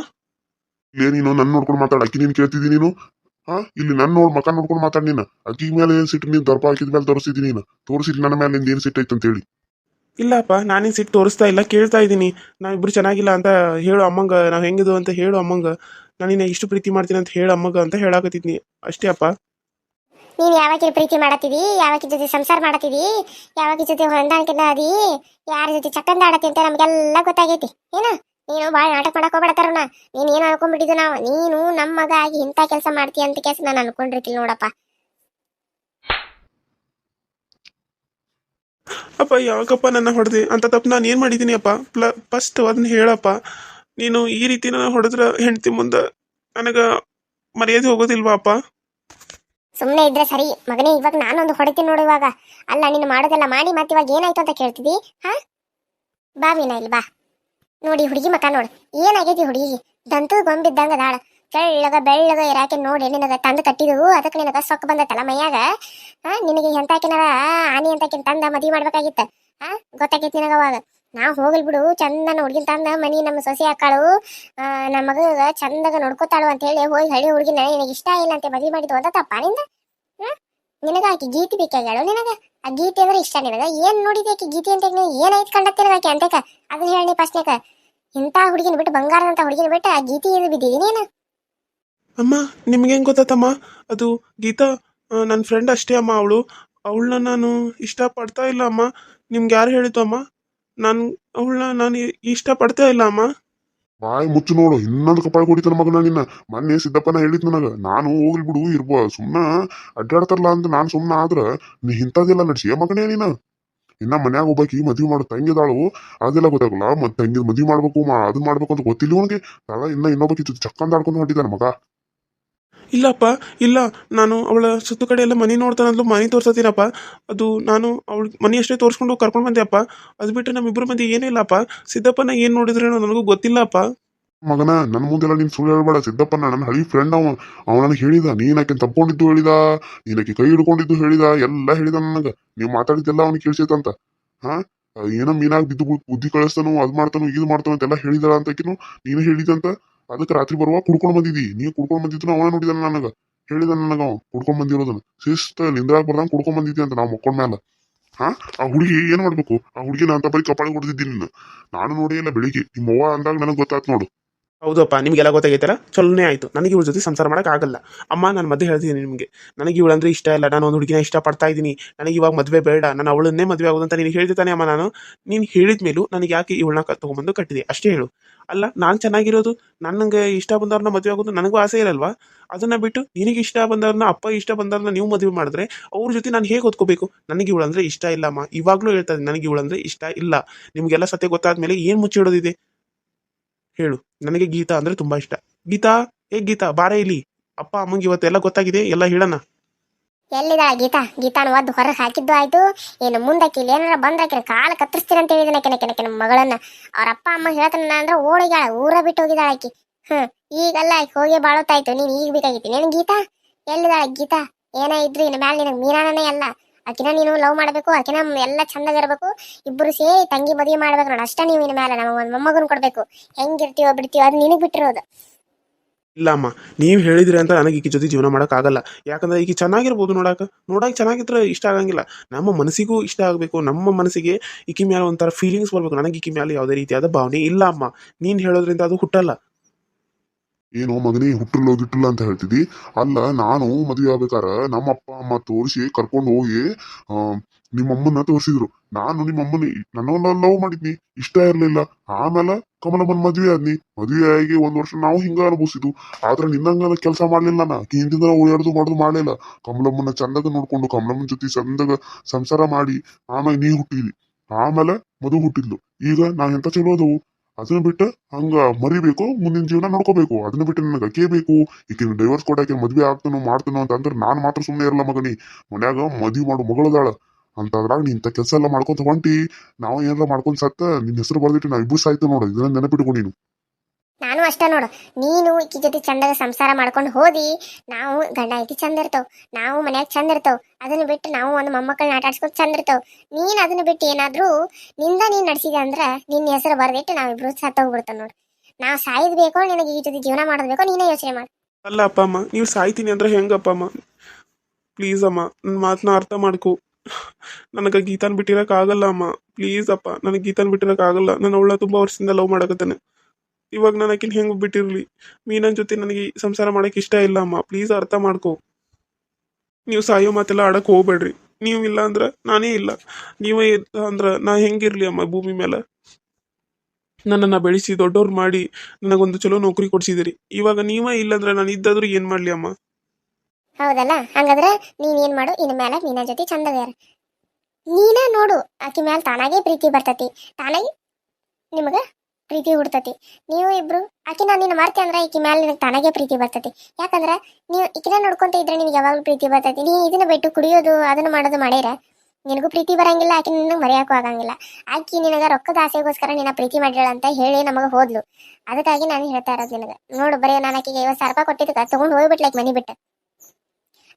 ನೀನು ನನ್ನ ನೋಡ್ಕೊಂಡು ಮಾತಾಡ ಅಕ್ಕಿ ನೀನ್ ಕೇಳ್ತಿದಿ ನೀನು? ಹಾ? ಇಲ್ಲಿ ನನ್ನ ನೋಡ್ ಮಕ ನೋಡ್ಕೊಂಡು ಮಾತಾಡ್ ನೀನು. ಅಕ್ಕಿ ಮೇಲೆ ಏನ್ ಸಿಟ್ಟು ನೀನ್ ದರ್ಪ ಹಾಕಿದ ಮೇಲೆ ತೋರಿಸಿದಿ ನೀನು? ತೋರಿಸಿಲ್ಲ ನನ್ನ ಮೇಲೆ ನಿಂದ ಏನ್ ಸಿಟ್ಟು ಐತೆ ಅಂತ ಹೇಳಿ. ಇಲ್ಲಪ್ಪ ನಾನೇನು ಸಿಟ್ಟು ತೋರಿಸ್ತಾ ಇಲ್ಲ ಕೇಳ್ತಾ ಇದ್ದೀನಿ. ಇಬ್ರು ಚೆನ್ನಾಗಿಲ್ಲ ಅಂತ ಹೇಳು ಅಮ್ಮಂಗ ನಾವು ಹೆಂಗಿದು ಅಂತ ಹೇಳು ಅಮ್ಮಂಗ. ನಾನು ನಿನ್ನ ಇಷ್ಟು ಪ್ರೀತಿ ಮಾಡ್ತೀನಿ ಅಂತ ಹೇಳು ಅಮ್ಮಗ ಅಂತ ಹೇಳಾಕತ್ತಿದ್ನಿ. ಅಷ್ಟೇ ಅಪ್ಪ. ನೀನ್ ಯಾವಾಗ ಪ್ರೀತಿ ಮಾಡತ್ತಿದಿ? ಯಾವಾಗ ಜೊತೆ ಸಂಸಾರ ಮಾಡತ್ತಿದಿ? ಯಾವಾಗ ಜೊತೆ ಹೊಂದಾಣಿಕೆ ಅದಿ ಯಾರ ಜೊತೆ ಚಕ್ಕಂದ ಆಡತಿ ಅಂತ ನಮ್ಗೆಲ್ಲ ಗೊತ್ತಾಗೈತಿ. ಏನ? ನೀನು ಭಾಳ ನಾಟಕ ಮಾಡಕ್ ಹೋಗ್ಬೇಡತ್ತಾರನ ನೀನ್ ಏನ್ ಅನ್ಕೊಂಡ್ಬಿಟ್ಟಿದ್ದು ನಾವು ನೀನು ನಮ್ಮ ಮಗ ಆಗಿ ಇಂಥ ಕೆಲಸ ಮಾಡ್ತೀಯ ಅಂತ ಕೆಲಸ ನಾನು ಅನ್ಕೊಂಡಿರ್ತೀನಿ ನೋಡಪ್ಪ. ಅಪ್ಪ ಯಾಕಪ್ಪ ನನ್ನ ಹೊಡೆದಿ? ಅಂತ ತಪ್ಪು ನಾನು ಏನು ಮಾಡಿದ್ದೀನಿ ಅಪ್ಪ? ಪ್ಲ ಫಸ್ಟ್ ಅದನ್ನ ಹೇಳಪ್ಪ. ನೀನು ಈ ರೀತಿ ನನ್ನ ಹೊಡೆದ್ರ ಹೆಂಡತಿ ಮುಂದೆ ನನಗೆ ಮರ್ಯಾದೆ ಹೋಗೋದಿಲ್ವಾ ಅಪ್ಪ? ಸುಮ್ಮನೆ ಇದ್ರೆ ಸರಿ. ಮಗನೇ ಇವಾಗ ನಾನೊಂದು ಹೊಡಿತೀನಿ ನೋಡು ಇವಾಗ. ಅಲ್ಲ ನೀನು ಮಾಡೋದೆಲ್ಲ ಮಾಡಿ ಮತ್ತೆ ಇವಾಗ ಏನಾಯ್ತು ಅಂತ ಕೇಳ್ತಿದಿ ಹಾ? ಬಾ ಮೀನಾ ಇಲ್ಲಿ ಬಾ. ನೋಡಿ ಹುಡುಗಿ ಮಕ್ಕ ನೋಡು, ಏನಾಗೈತಿ ಹುಡುಗಿ ದಂತದ ಗೊಂಬಿದ್ದಂಗ ಅದಾಳ. ತೆಳ್ಳಗ ಬೆಳ್ಳಗ ಇರಾಕೆ ನೋಡಿ ನಿನಗ ತಂದು ಕಟ್ಟಿದವು ಅದಕ್ಕೆ ನಿನಗ ಸೊಕ್ಕ ಬಂದತ್ತಲ್ಲ ಮೈಯಾಗ? ಹಾ ನಿನಗೆ ಎಂತಾಕಿನಾರ ಆನಿ ಅಂತಕಿನ ತಂದ ಮದ್ವಿ ಮಾಡ್ಬೇಕಾಗಿತ್ತ? ಹಾ ಗೊತ್ತಾಗೈತಿ ನಿನಗ ಅವಾಗ? ನಾ ಹೋಗಲ್ ಬಿಡು, ಚಂದನ ಹುಡುಗಿನ ತಂದ ಮನಿ ನಮ್ಮ ಸೊಸೆ ಹಾಕಾಳು. ನಮ್ಮ ಮಗ ಚಂದಾಗ ನೋಡ್ಕೋತಾಳು ಅಂತ ಹೇಳಿ ಹೋಗಿ ಹಳ್ಳಿ ಹುಡುಗಿನ, ನಿನಗೆ ಇಷ್ಟ ಇಲ್ಲ ಅಂತ ಮದ್ವಿ ಮಾಡಿದ್ವು ಅಂತ ತಪ್ಪ ನಿಂದ? ನಿನಗ ಆಕಿ ಗೀತಿ ಬೇಕಾಗ್ಯಾಳು ನಿನಗ? ಆ ಗೀತೆ ಅಂದ್ರೆ ಇಷ್ಟ ನಿನಗ? ಏನ್ ನೋಡಿದೆ ಆಕಿ ಗೀತೆ ಅಂತ ನೀ ಏನಾಯ್ತು ಕಂಡತ್ತೆ ಆಕಿ ಅಂತಕ? ಅದನ್ನ ಹೇಳಿ ಫಸ್ಟ್ನೇಕ ಇಂಥ ಹುಡುಗಿನ ಬಿಟ್ಟು ಬಂಗಾರದಂತ ಹುಡುಗಿನ ಬಿಟ್ಟು ಆ ಗೀತೆ ಇದು ಬಿದ್ದಿದೀನೇನ ನೀನು? ಅಮ್ಮ, ನಿಮ್ಗೆ ಹೆಂಗೆ ಗೊತ್ತಾತಮ್ಮ? ಅದು ಗೀತಾ ನನ್ನ ಫ್ರೆಂಡ್ ಅಷ್ಟೇ ಅಮ್ಮ ಅವಳು. ಅವಳನ್ನ ನಾನು ಇಷ್ಟ ಪಡ್ತಾ ಇಲ್ಲ ಅಮ್ಮ. ನಿಮ್ಗೆ ಯಾರು ಹೇಳಿದ್ದು ಅಮ್ಮ? ನಾನು, ಅವಳನ್ನ ನಾನು ಇಷ್ಟ ಪಡ್ತಾ ಇಲ್ಲ ಅಮ್ಮ. ಬಾಯಿ ಮುಚ್ಚು ನೋಡು, ಇನ್ನೊಂದು ಕಪಾಳ ಕೊಡಿತಾನ ಮಗನ ನಿನ್ನ. ಮೊನ್ನೆ ಸಿದ್ದಪ್ಪನ ಹೇಳಿದ್ ನನಗ, ನಾನು ಹೋಗ್ಲಿ ಬಿಡು, ಇರ್ಬ, ಸುಮ್ನ ಅಡ್ಡಾಡ್ತಾರಲ್ಲ ಅಂತ ನಾನು ಸುಮ್ನ ಆದ್ರ ನೀ ಹಿಂತದಿಲ್ಲ ನಡ್ಸಿಯ ಮಗನೇ ನೀನ? ಇನ್ನ ಮನ್ಯಾಗ ಒಬ್ಬಾಕಿ ಮದ್ವಿ ಮಾಡೋ ತಂಗಿದಾಳು, ಅದೆಲ್ಲ ಗೊತ್ತಾಗಲ್ಲ ಮತ್ ತಂಗಿದ್ ಮದ್ವಿ ಮಾಡ್ಬೇಕು, ಮಾ ಅದು ಮಾಡ್ಬೇಕು ಅಂತ ಗೊತ್ತಿಲ್ಲ ಅವನಿಗೆ ತಳ ಇನ್ನ ಇನ್ನೊಬ್ಬಕಿ ಚಕ್ಕಂದಾಡ್ಕೊಂಡು ಹೊಂಟಿದ್ದಾನ ಮಗ. ಇಲ್ಲಪ್ಪ, ಇಲ್ಲ. ನಾನು ಅವಳ ಸುತ್ತು ಕಡೆ ಎಲ್ಲ ಮನೆ ನೋಡ್ತಾನಂದ್ಲು ಮನೆ ತೋರ್ಸತ್ತೀನಪ್ಪ ಅದು ನಾನು ಅವಳ ಮನೆ ಅಷ್ಟೇ ತೋರಿಸ್ಕೊಂಡು ಕರ್ಕೊಂಡು ಬಂದೆಪ್ಪ ಅದು ಬಿಟ್ಟು ನಮ್ಮಿಬ್ಬರು ಮಂದಿ ಏನಿಲ್ಲಪ್ಪ ಸಿದ್ದಪ್ಪನ ಏನು ನೋಡಿದ್ರೇನೋ ನನಗೂ ಗೊತ್ತಿಲ್ಲಪ್ಪ. ಮಗನ ನನ್ನ ಮುಂದೆಲ್ಲ ನೀನು ಸುಳ್ಳು ಹೇಳ್ಬೇಡ. ಸಿದ್ದಪ್ಪ ನನ್ನ ಹಳಿ ಫ್ರೆಂಡ್ ಅವ. ಅವ ನನಗೆ ಹೇಳಿದ, ನೀನ್ ಆಕೆ ತಪ್ಕೊಂಡಿದ್ದು ಹೇಳಿದ? ನೀನ್ ಆಕೆ ಕೈ ಹಿಡ್ಕೊಂಡಿದ್ದು ಹೇಳಿದ? ಎಲ್ಲ ಹೇಳಿದ ನನಗೆ. ನೀವು ಮಾತಾಡಿದ್ದೆಲ್ಲ ಅವ್ನಿಗೆ ಕೇಳಿಸೈತಂತ. ಹಾ? ಏನೋ ಮೀನಾಗಿ ಬಿದ್ದು ಬುದ್ಧಿ ಕಳಿಸ್ತಾನೋ, ಅದು ಮಾಡ್ತಾನು, ಇದು ಮಾಡ್ತಾನು ಅಂತೆಲ್ಲ ಹೇಳಿದಾಳ ಅಂತಕಿನು ನೀನು ಹೇಳಿದಂತ? ಅದಕ್ಕೆ ರಾತ್ರಿ ಬರುವಾಗ ಕುಡ್ಕೊಂಡ್ ಬಂದಿದ್ದಿ ನೀ ಕುಡ್ಕೊಂಡ್ ಬಂದಿದ್ದು ಅವನ ನೋಡಿದ ನನಗ. ಹೇಳಿದ ನನಗ ಅವ ಕುಡ್ಕೊಂಡ್ ಬಂದಿರೋದನ್ನ. ಶಿಸ್ತ ನಿಂದ್ರಾಗ ಬರ್ದಂಗ್ ಕುಡ್ಕೊಂಡ್ ಬಂದಿದ್ದೆ ಅಂತ ನಾವು ಮಕ್ಕೊಂಡ್ ಮ್ಯಾಲ. ಹಾ? ಆ ಹುಡುಗಿ ಏನ್ ಮಾಡ್ಬೇಕು? ಆ ಹುಡುಗಿನ ಅಂತ ಬರೀ ಕಪಾಳಿ ಹೊಡೆದಿದ್ದೀನಿ ನಾನು ನೋಡಿ ಇಲ್ಲ ಬೆಳಿಗ್ಗೆ. ನಿಮ್ಮ ಅವ್ವ ಅಂದಾಗ ನನಗೆ ಗೊತ್ತಾಯ್ತು ನೋಡು. ಹೌದಪ್ಪ, ನಿಮಗೆಲ್ಲ ಗೊತ್ತಾಗೈತಲ್ಲ? ಚಲೋನೇ ಆಯ್ತು. ನನಗೆ ಇವಳ ಜೊತೆ ಸಂಸಾರ ಮಾಡೋಕ್ಕಾಗಲ್ಲ ಅಮ್ಮ ನಾನು ಮದುವೆ ಹೇಳ್ತೀನಿ ನಿಮಗೆ. ನನಗೆ ಇವಳಂದ್ರೆ ಇಷ್ಟ ಇಲ್ಲ. ನಾನು ಒಂದು ಹುಡುಗಿನ ಇಷ್ಟಪಡ್ತಾ ಇದ್ದೀನಿ. ನನಗೆ ಇವಾಗ ಮದುವೆ ಬೇಡ. ನಾನು ಅವಳನ್ನೇ ಮದುವೆ ಆಗೋದಂತ ನೀನು ಹೇಳ್ದೆ ತಾನೇ ಅಮ್ಮ ನಾನು? ನೀನು ಹೇಳಿದ ಮೇಲೂ ನನಗೆ ಯಾಕೆ ಇವಳನ್ನ ತೊಗೊಂಬಂದು ಕಟ್ಟಿದೆ? ಅಷ್ಟೇ ಹೇಳು. ಅಲ್ಲ, ನಾನು ಚೆನ್ನಾಗಿರೋದು? ನನಗೆ ಇಷ್ಟ ಬಂದವ್ರನ್ನ ಮದುವೆ ಆಗೋದು ನನಗೂ ಆಸೆ ಇರಲ್ವಾ? ಅದನ್ನ ಬಿಟ್ಟು ನಿನಗೆ ಇಷ್ಟ ಬಂದವ್ರನ್ನ, ಅಪ್ಪ ಇಷ್ಟ ಬಂದವ್ರನ್ನ ನೀವು ಮದುವೆ ಮಾಡಿದ್ರೆ ಅವ್ರ ಜೊತೆ ನಾನು ಹೇಗೆ ಓದ್ಕೋಬೇಕು? ನನಗೆ ಇವಳಂದ್ರೆ ಇಷ್ಟ ಇಲ್ಲ ಅಮ್ಮ. ಇವಾಗಲೂ ಹೇಳ್ತಾ ನನಗೆ ಇವಳಂದ್ರೆ ಇಷ್ಟ ಇಲ್ಲ. ನಿಮಗೆಲ್ಲ ಸತ್ಯ ಗೊತ್ತಾದ್ಮೇಲೆ ಏನು ಮುಚ್ಚಿಡೋದಿದೆ? ಹೇಳು. ನನಗೆ ಗೀತಾ ಅಂದ್ರೆ ತುಂಬಾ ಇಷ್ಟ. ಗೀತಾ, ಏ ಗೀತಾ, ಬಾರ ಇಲ್ಲಿ. ಅಪ್ಪ, ಅಮ್ಮಂಗೆ ಇವತ್ತೆಲ್ಲ ಗೊತ್ತಾಗಿದೆ, ಎಲ್ಲ ಹೇಳೋಣ ಎಲ್ಲಿದ ಗೀತಾ? ಗೀತಾನ ಒದ್ದು ಹೊರಗೆ ಹಾಕಿದ್ದು ಆಯ್ತು. ಏನು ಮುಂದಕ್ಕೆ ಇಲ್ಲಿ ಏನಾರ ಬಂದಾಕಿನ ಕಾಲ ಕತ್ತರಿಸ್ತೀರ ಅಂತ ಹೇಳಿದನ ಕೆನ ಕೆನ ಕೆನ ಮಗಳನ್ನ. ಅವ್ರ ಅಪ್ಪ, ಅಮ್ಮ ಹೇಳ್ತಾನ ಅಂದ್ರೆ ಓಡಿಗಾಳ ಊರ ಬಿಟ್ಟು ಹೋಗಿದಾಳ ಆಕಿ. ಹ್ಮ್, ಈಗಲ್ಲ ಆಕಿ ಹೋಗಿ ಬಾಳೋತಾಯ್ತು ನೀನ್ ಈಗ ಬೇಕಾಗಿತ್ತು. ನೀನು ಗೀತಾ? ಎಲ್ಲಿದಾಳ ಗೀತಾ? ಏನ ಇದ್ರಿ ಮ್ಯಾಲ ನಿನಗೆ ಮೀನಾನೇ ಅಲ್ಲ. ಆಕಿನ ನೀನು ಲವ್ ಮಾಡಬೇಕು, ಆಕಿನ ಎಲ್ಲ ಚಂದಾಗಿರ್ಬೇಕು ಇಬ್ಬರು ಸೇರಿ ತಂಗಿ ಮದುವೆ ಮಾಡ್ಬೇಕು ನೋಡ. ಅಷ್ಟೇ ನೀವು ಇನ್ ಮೇಲೆ ನಮಗೆ ಒಂದು ಮೊಮ್ಮಗನ್ ಕೊಡ್ಬೇಕು. ಹೆಂಗಿರ್ತೀವೋ ಬಿಡ್ತೀವೋ ಅದು ನಿನಗೆ ಬಿಟ್ಟಿರೋದು. ಇಲ್ಲ ಅಮ್ಮ, ನೀವು ಹೇಳಿದ್ರಿ ಅಂತ ನನಗೆ ಈಕಿ ಜೊತೆ ಜೀವನ ಮಾಡೋಕ್ಕಾಗಲ್ಲ ಯಾಕಂದ್ರೆ ಈಕಿ ಚೆನ್ನಾಗಿರ್ಬೋದು ನೋಡಕ್ಕೆ ನೋಡಕ್ಕೆ ಚೆನ್ನಾಗಿದ್ರೆ ಇಷ್ಟ ಆಗಂಗಿಲ್ಲ. ನಮ್ಮ ಮನಸ್ಸಿಗೂ ಇಷ್ಟ ಆಗಬೇಕು. ನಮ್ಮ ಮನಸ್ಸಿಗೆ ಈಕಿ ಮೇಲೆ ಒಂಥರ ಫೀಲಿಂಗ್ಸ್ ಬರ್ಬೇಕು. ನನಗೆ ಈಕಿ ಮೇಲೆ ಯಾವುದೇ ರೀತಿಯಾದ ಭಾವನೆ ಇಲ್ಲ ಅಮ್ಮ. ನೀನು ಹೇಳೋದ್ರಿಂದ ಅದು ಹುಟ್ಟಲ್ಲ. ಏನೋ ಮಗನೇ ಹುಟ್ಟಿಲ್ಲ ಗಿಟ್ಟಿಲ್ಲ ಅಂತ ಹೇಳ್ತಿದ್ದಿ. ಅಲ್ಲ, ನಾನು ಮದುವೆ ಆಗ್ಬೇಕಾರ ನಮ್ಮ ಅಪ್ಪ ಅಮ್ಮ ತೋರಿಸಿ ಕರ್ಕೊಂಡು ಹೋಗಿ ನಿಮ್ಮಮ್ಮನ್ನ ತೋರಿಸಿದ್ರು. ನಾನು ನಿಮ್ಮಮ್ಮನ ನನ್ನ ಲವ್ ಮಾಡಿದ್ನಿ, ಇಷ್ಟ ಇರ್ಲಿಲ್ಲ. ಆಮೇಲೆ ಕಮಲಮ್ಮನ ಮದ್ವೆ ಆದ್ನಿ. ಮದ್ವೆ ಆಗಿ ಒಂದ್ ವರ್ಷ ನಾವು ಹಿಂಗ ಅನುಭವಿಸಿದ್ವು. ಆದ್ರೆ ನಿನ್ನಂಗ ಕೆಲಸ ಮಾಡ್ಲಿಲ್ಲ ನಾ ಹಿಂದಿಂದ ಓಡಾಡ್ದು ಮಾಡುದು ಮಾಡ್ಲಿಲ್ಲ. ಕಮಲಮ್ಮನ ಚಂದಗ ನೋಡ್ಕೊಂಡು ಕಮಲಮ್ಮನ ಜೊತೆ ಚಂದಗ ಸಂಸಾರ ಮಾಡಿ, ಆಮೇಲೆ ನೀ ಹುಟ್ಟಿದ್ವಿ ಆಮೇಲೆ ಮಧು ಹುಟ್ಟಿದ್ಲು. ಈಗ ನಾ ಎಂತ ಚಲೋ ಅದವು? ಅದನ್ನ ಬಿಟ್ಟು ಹಂಗ ಮರಿಬೇಕು, ಮುಂದಿನ ಜೀವನ ನೋಡ್ಕೋಬೇಕು. ಅದನ್ನ ಬಿಟ್ಟು ನನಗೆ ಅಕ್ಕೇ ಬೇಕು. ಈಕಿನ ಡೈವರ್ಸ್ ಕೊಟ್ಟಾಕೆ ಮದ್ವೆ ಆಗ್ತಾನೋ ಮಾಡ್ತಾನೋ ಅಂತ ಅಂದ್ರೆ ನಾನು ಮಾತ್ರ ಸುಮ್ಮನೆ ಇರಲ್ಲ ಮಗನಿ. ಮನ್ಯಾಗ ಮದ್ವಿ ಮಾಡು ಮಗಳದಾಳ. ಅಂತದ್ರಾಗ ನೀ ಇಂಥ ಕೆಲಸ ಎಲ್ಲ ಮಾಡ್ಕೊಂತ ಹೊಂಟಿ. ನಾವು ಏನಾರ ಮಾಡ್ಕೊಂಡ್ ಸತ್ತ ನಿನ್ನ ಹೆಸರು ಬರ್ದಿಟ್ಟು ನಾವು ಇಬ್ಬರು ಸಾಯ್ತು ನೋಡು. ಇದನ್ನ ನೆನಪಿಟ್ಕೊ ನೀನು. ನಾನು ಅಷ್ಟ ನೋಡು. ನೀನು ಈಕಿ ಜೊತೆ ಚಂದದ ಸಂಸಾರ ಮಾಡ್ಕೊಂಡು ಹೋದಿ, ನಾವು ಗಂಡ ಐತಿ ಚಂದ ಇರ್ತಾವ. ನಾವು ಮನ್ಯಾಗ ಚಂದ ಇರ್ತಾವ. ಅದನ್ನ ಬಿಟ್ಟು ನಾವು ಒಂದು ಮೊಮ್ಮಕ್ಕಳನ್ನ ಆಟ ಆಡ್ಸ್ಕೊಂಡು ಚಂದ ಇರ್ತಾವ. ನೀನು ಅದನ್ನ ಬಿಟ್ಟು ಏನಾದರೂ ನಿಂದ ನೀನು ನಡೆಸಿದೆ ಅಂದ್ರ ನಿನ್ನ ಹೆಸರು ಬರ್ದಿಟ್ಟು ನಾವಿಬ್ರು ಸತ್ತೋಗ್ಬಿಡ್ತಾವ ನೋಡು. ನಾವು ಸಾಯ್ದು ಬೇಕೋ, ನಿನಗೆ ಈ ಜೊತೆ ಜೀವನ ಮಾಡಬೇಕೋ ನೀನೇ ಯೋಚನೆ ಮಾಡು. ಅಲ್ಲ ಅಪ್ಪ ಅಮ್ಮ ನೀವು ಸಾಯ್ತೀನಿ ಅಂದ್ರೆ ಹೆಂಗಪ್ಪ ಅಮ್ಮ ಪ್ಲೀಸ್ ಅಮ್ಮ ನನ್ನ ಮಾತನ್ನ ಅರ್ಥ ಮಾಡ್ಕೊ. ನನಗೆ ಗೀತಾನ್ ಬಿಟ್ಟಿರೋಕ್ಕಾಗಲ್ಲ ಅಮ್ಮ. ಪ್ಲೀಸ್ ಅಪ್ಪ, ನನಗೆ ಗೀತಾನ್ ಬಿಟ್ಟಿರೋಕ್ಕಾಗಲ್ಲ ನಾನು ಅವಳ ತುಂಬಾ ವರ್ಷದಿಂದ ಲವ್ ಮಾಡಕತ್ತೇನೆ. ಇವಾಗ ನಾನು ಆಕಿನ ಹೆಂಗ್ ಬಿಟ್ಟಿರಲಿ? ಮೀನನ್ ಜೊತೆ ನನಗೆ ಸಂಸಾರ ಮಾಡೋಕೆ ಇಷ್ಟ ಇಲ್ಲ ಅಮ್ಮ. ಪ್ಲೀಸ್ ಅರ್ಥ ಮಾಡ್ಕೋ. ನೀವು ಸಾಯೋ ಮಾತೆಲ್ಲ ಆಡಕ್ಕೆ ಹೋಗ್ಬೇಡ್ರಿ. ನೀವು ಇಲ್ಲ ಅಂದ್ರ ನಾನೇ ಇಲ್ಲ. ನೀವೇ ಅಂದ್ರೆ ನಾ ಹೆಂಗಿರ್ಲಿ ಅಮ್ಮ ಭೂಮಿ ಮೇಲೆ? ನನ್ನನ್ನ ಬೆಳೆಸಿ ದೊಡ್ಡವ್ರು ಮಾಡಿ ನನಗೊಂದು ಚಲೋ ನೌಕರಿ ಕೊಡ್ಸಿದಿರಿ. ಇವಾಗ ನೀವೇ ಇಲ್ಲಂದ್ರೆ ನಾನು ಇದ್ದಾದ್ರೂ ಏನು ಮಾಡ್ಲಿ ಅಮ್ಮ? ಹೌದಲ್ಲ? ಹಂಗಾದ್ರೆ ನೀನ್ ಏನ್ ಮಾಡು? ಇನ್ನು ಮೇಲೆ ಮೀನಾ ಜೊತೆ ಚಂದದ ನೀನ ನೋಡು, ಆಕಿ ಮ್ಯಾಲ ತಾನಾಗೆ ಪ್ರೀತಿ ಬರ್ತತಿ. ತಾನಾಗಿ ನಿಮಗ ಪ್ರೀತಿ ಹುಡ್ತತಿ. ನೀವು ಇಬ್ರು, ಆಕಿ ನಾನು ನಿನ್ನ ಮರ್ತೆ ಅಂದ್ರೆ ಈಕಿ ಮ್ಯಾಲ ನಿನಗೆ ತನಗೆ ಪ್ರೀತಿ ಬರ್ತತಿ. ಯಾಕಂದ್ರೆ ನೀವು ಈಕಿನ ನೋಡ್ಕೊಂತ ಇದ್ರೆ ನಿನಗೆ ಯಾವಾಗಲೂ ಪ್ರೀತಿ ಬರ್ತತಿ. ನೀ ಇದನ್ನ ಬಿಟ್ಟು ಕುಡಿಯೋದು, ಅದನ್ನ ಮಾಡೋದು ಮಾಡ್ಯಾರ ನಿನಗೂ ಪ್ರೀತಿ ಬರಂಗಿಲ್ಲ ಆಕಿ ನಿನ್ನ ಮರೆಯೋಕ್ಕೂ ಆಗಂಗಿಲ್ಲ. ಆಕಿ ನಿನಗೆ ರೊಕ್ಕದ ಆಸೆಗೋಸ್ಕರ ನಿನ್ನ ಪ್ರೀತಿ ಮಾಡ್ಯಾಳ ಅಂತ ಹೇಳಿ ನಮಗೆ ಹೋದ್ಲು. ಅದಕ್ಕಾಗಿ ನಾನು ಹೇಳ್ತಾ ಇರೋದು ನಿನಗೆ. ನೋಡು, ಬರೀ ನಾನು ಆಕಿಗೆ ಐವತ್ತು ಸಾವಿರ ರೂಪಾಯಿ ಕೊಟ್ಟಿದ್ದಕ್ಕೆ, ತಗೊಂಡು ಹೋಗ್ಬಿಟ್ಲೈಕ್ ಮನಿ ಬಿಟ್ಟು.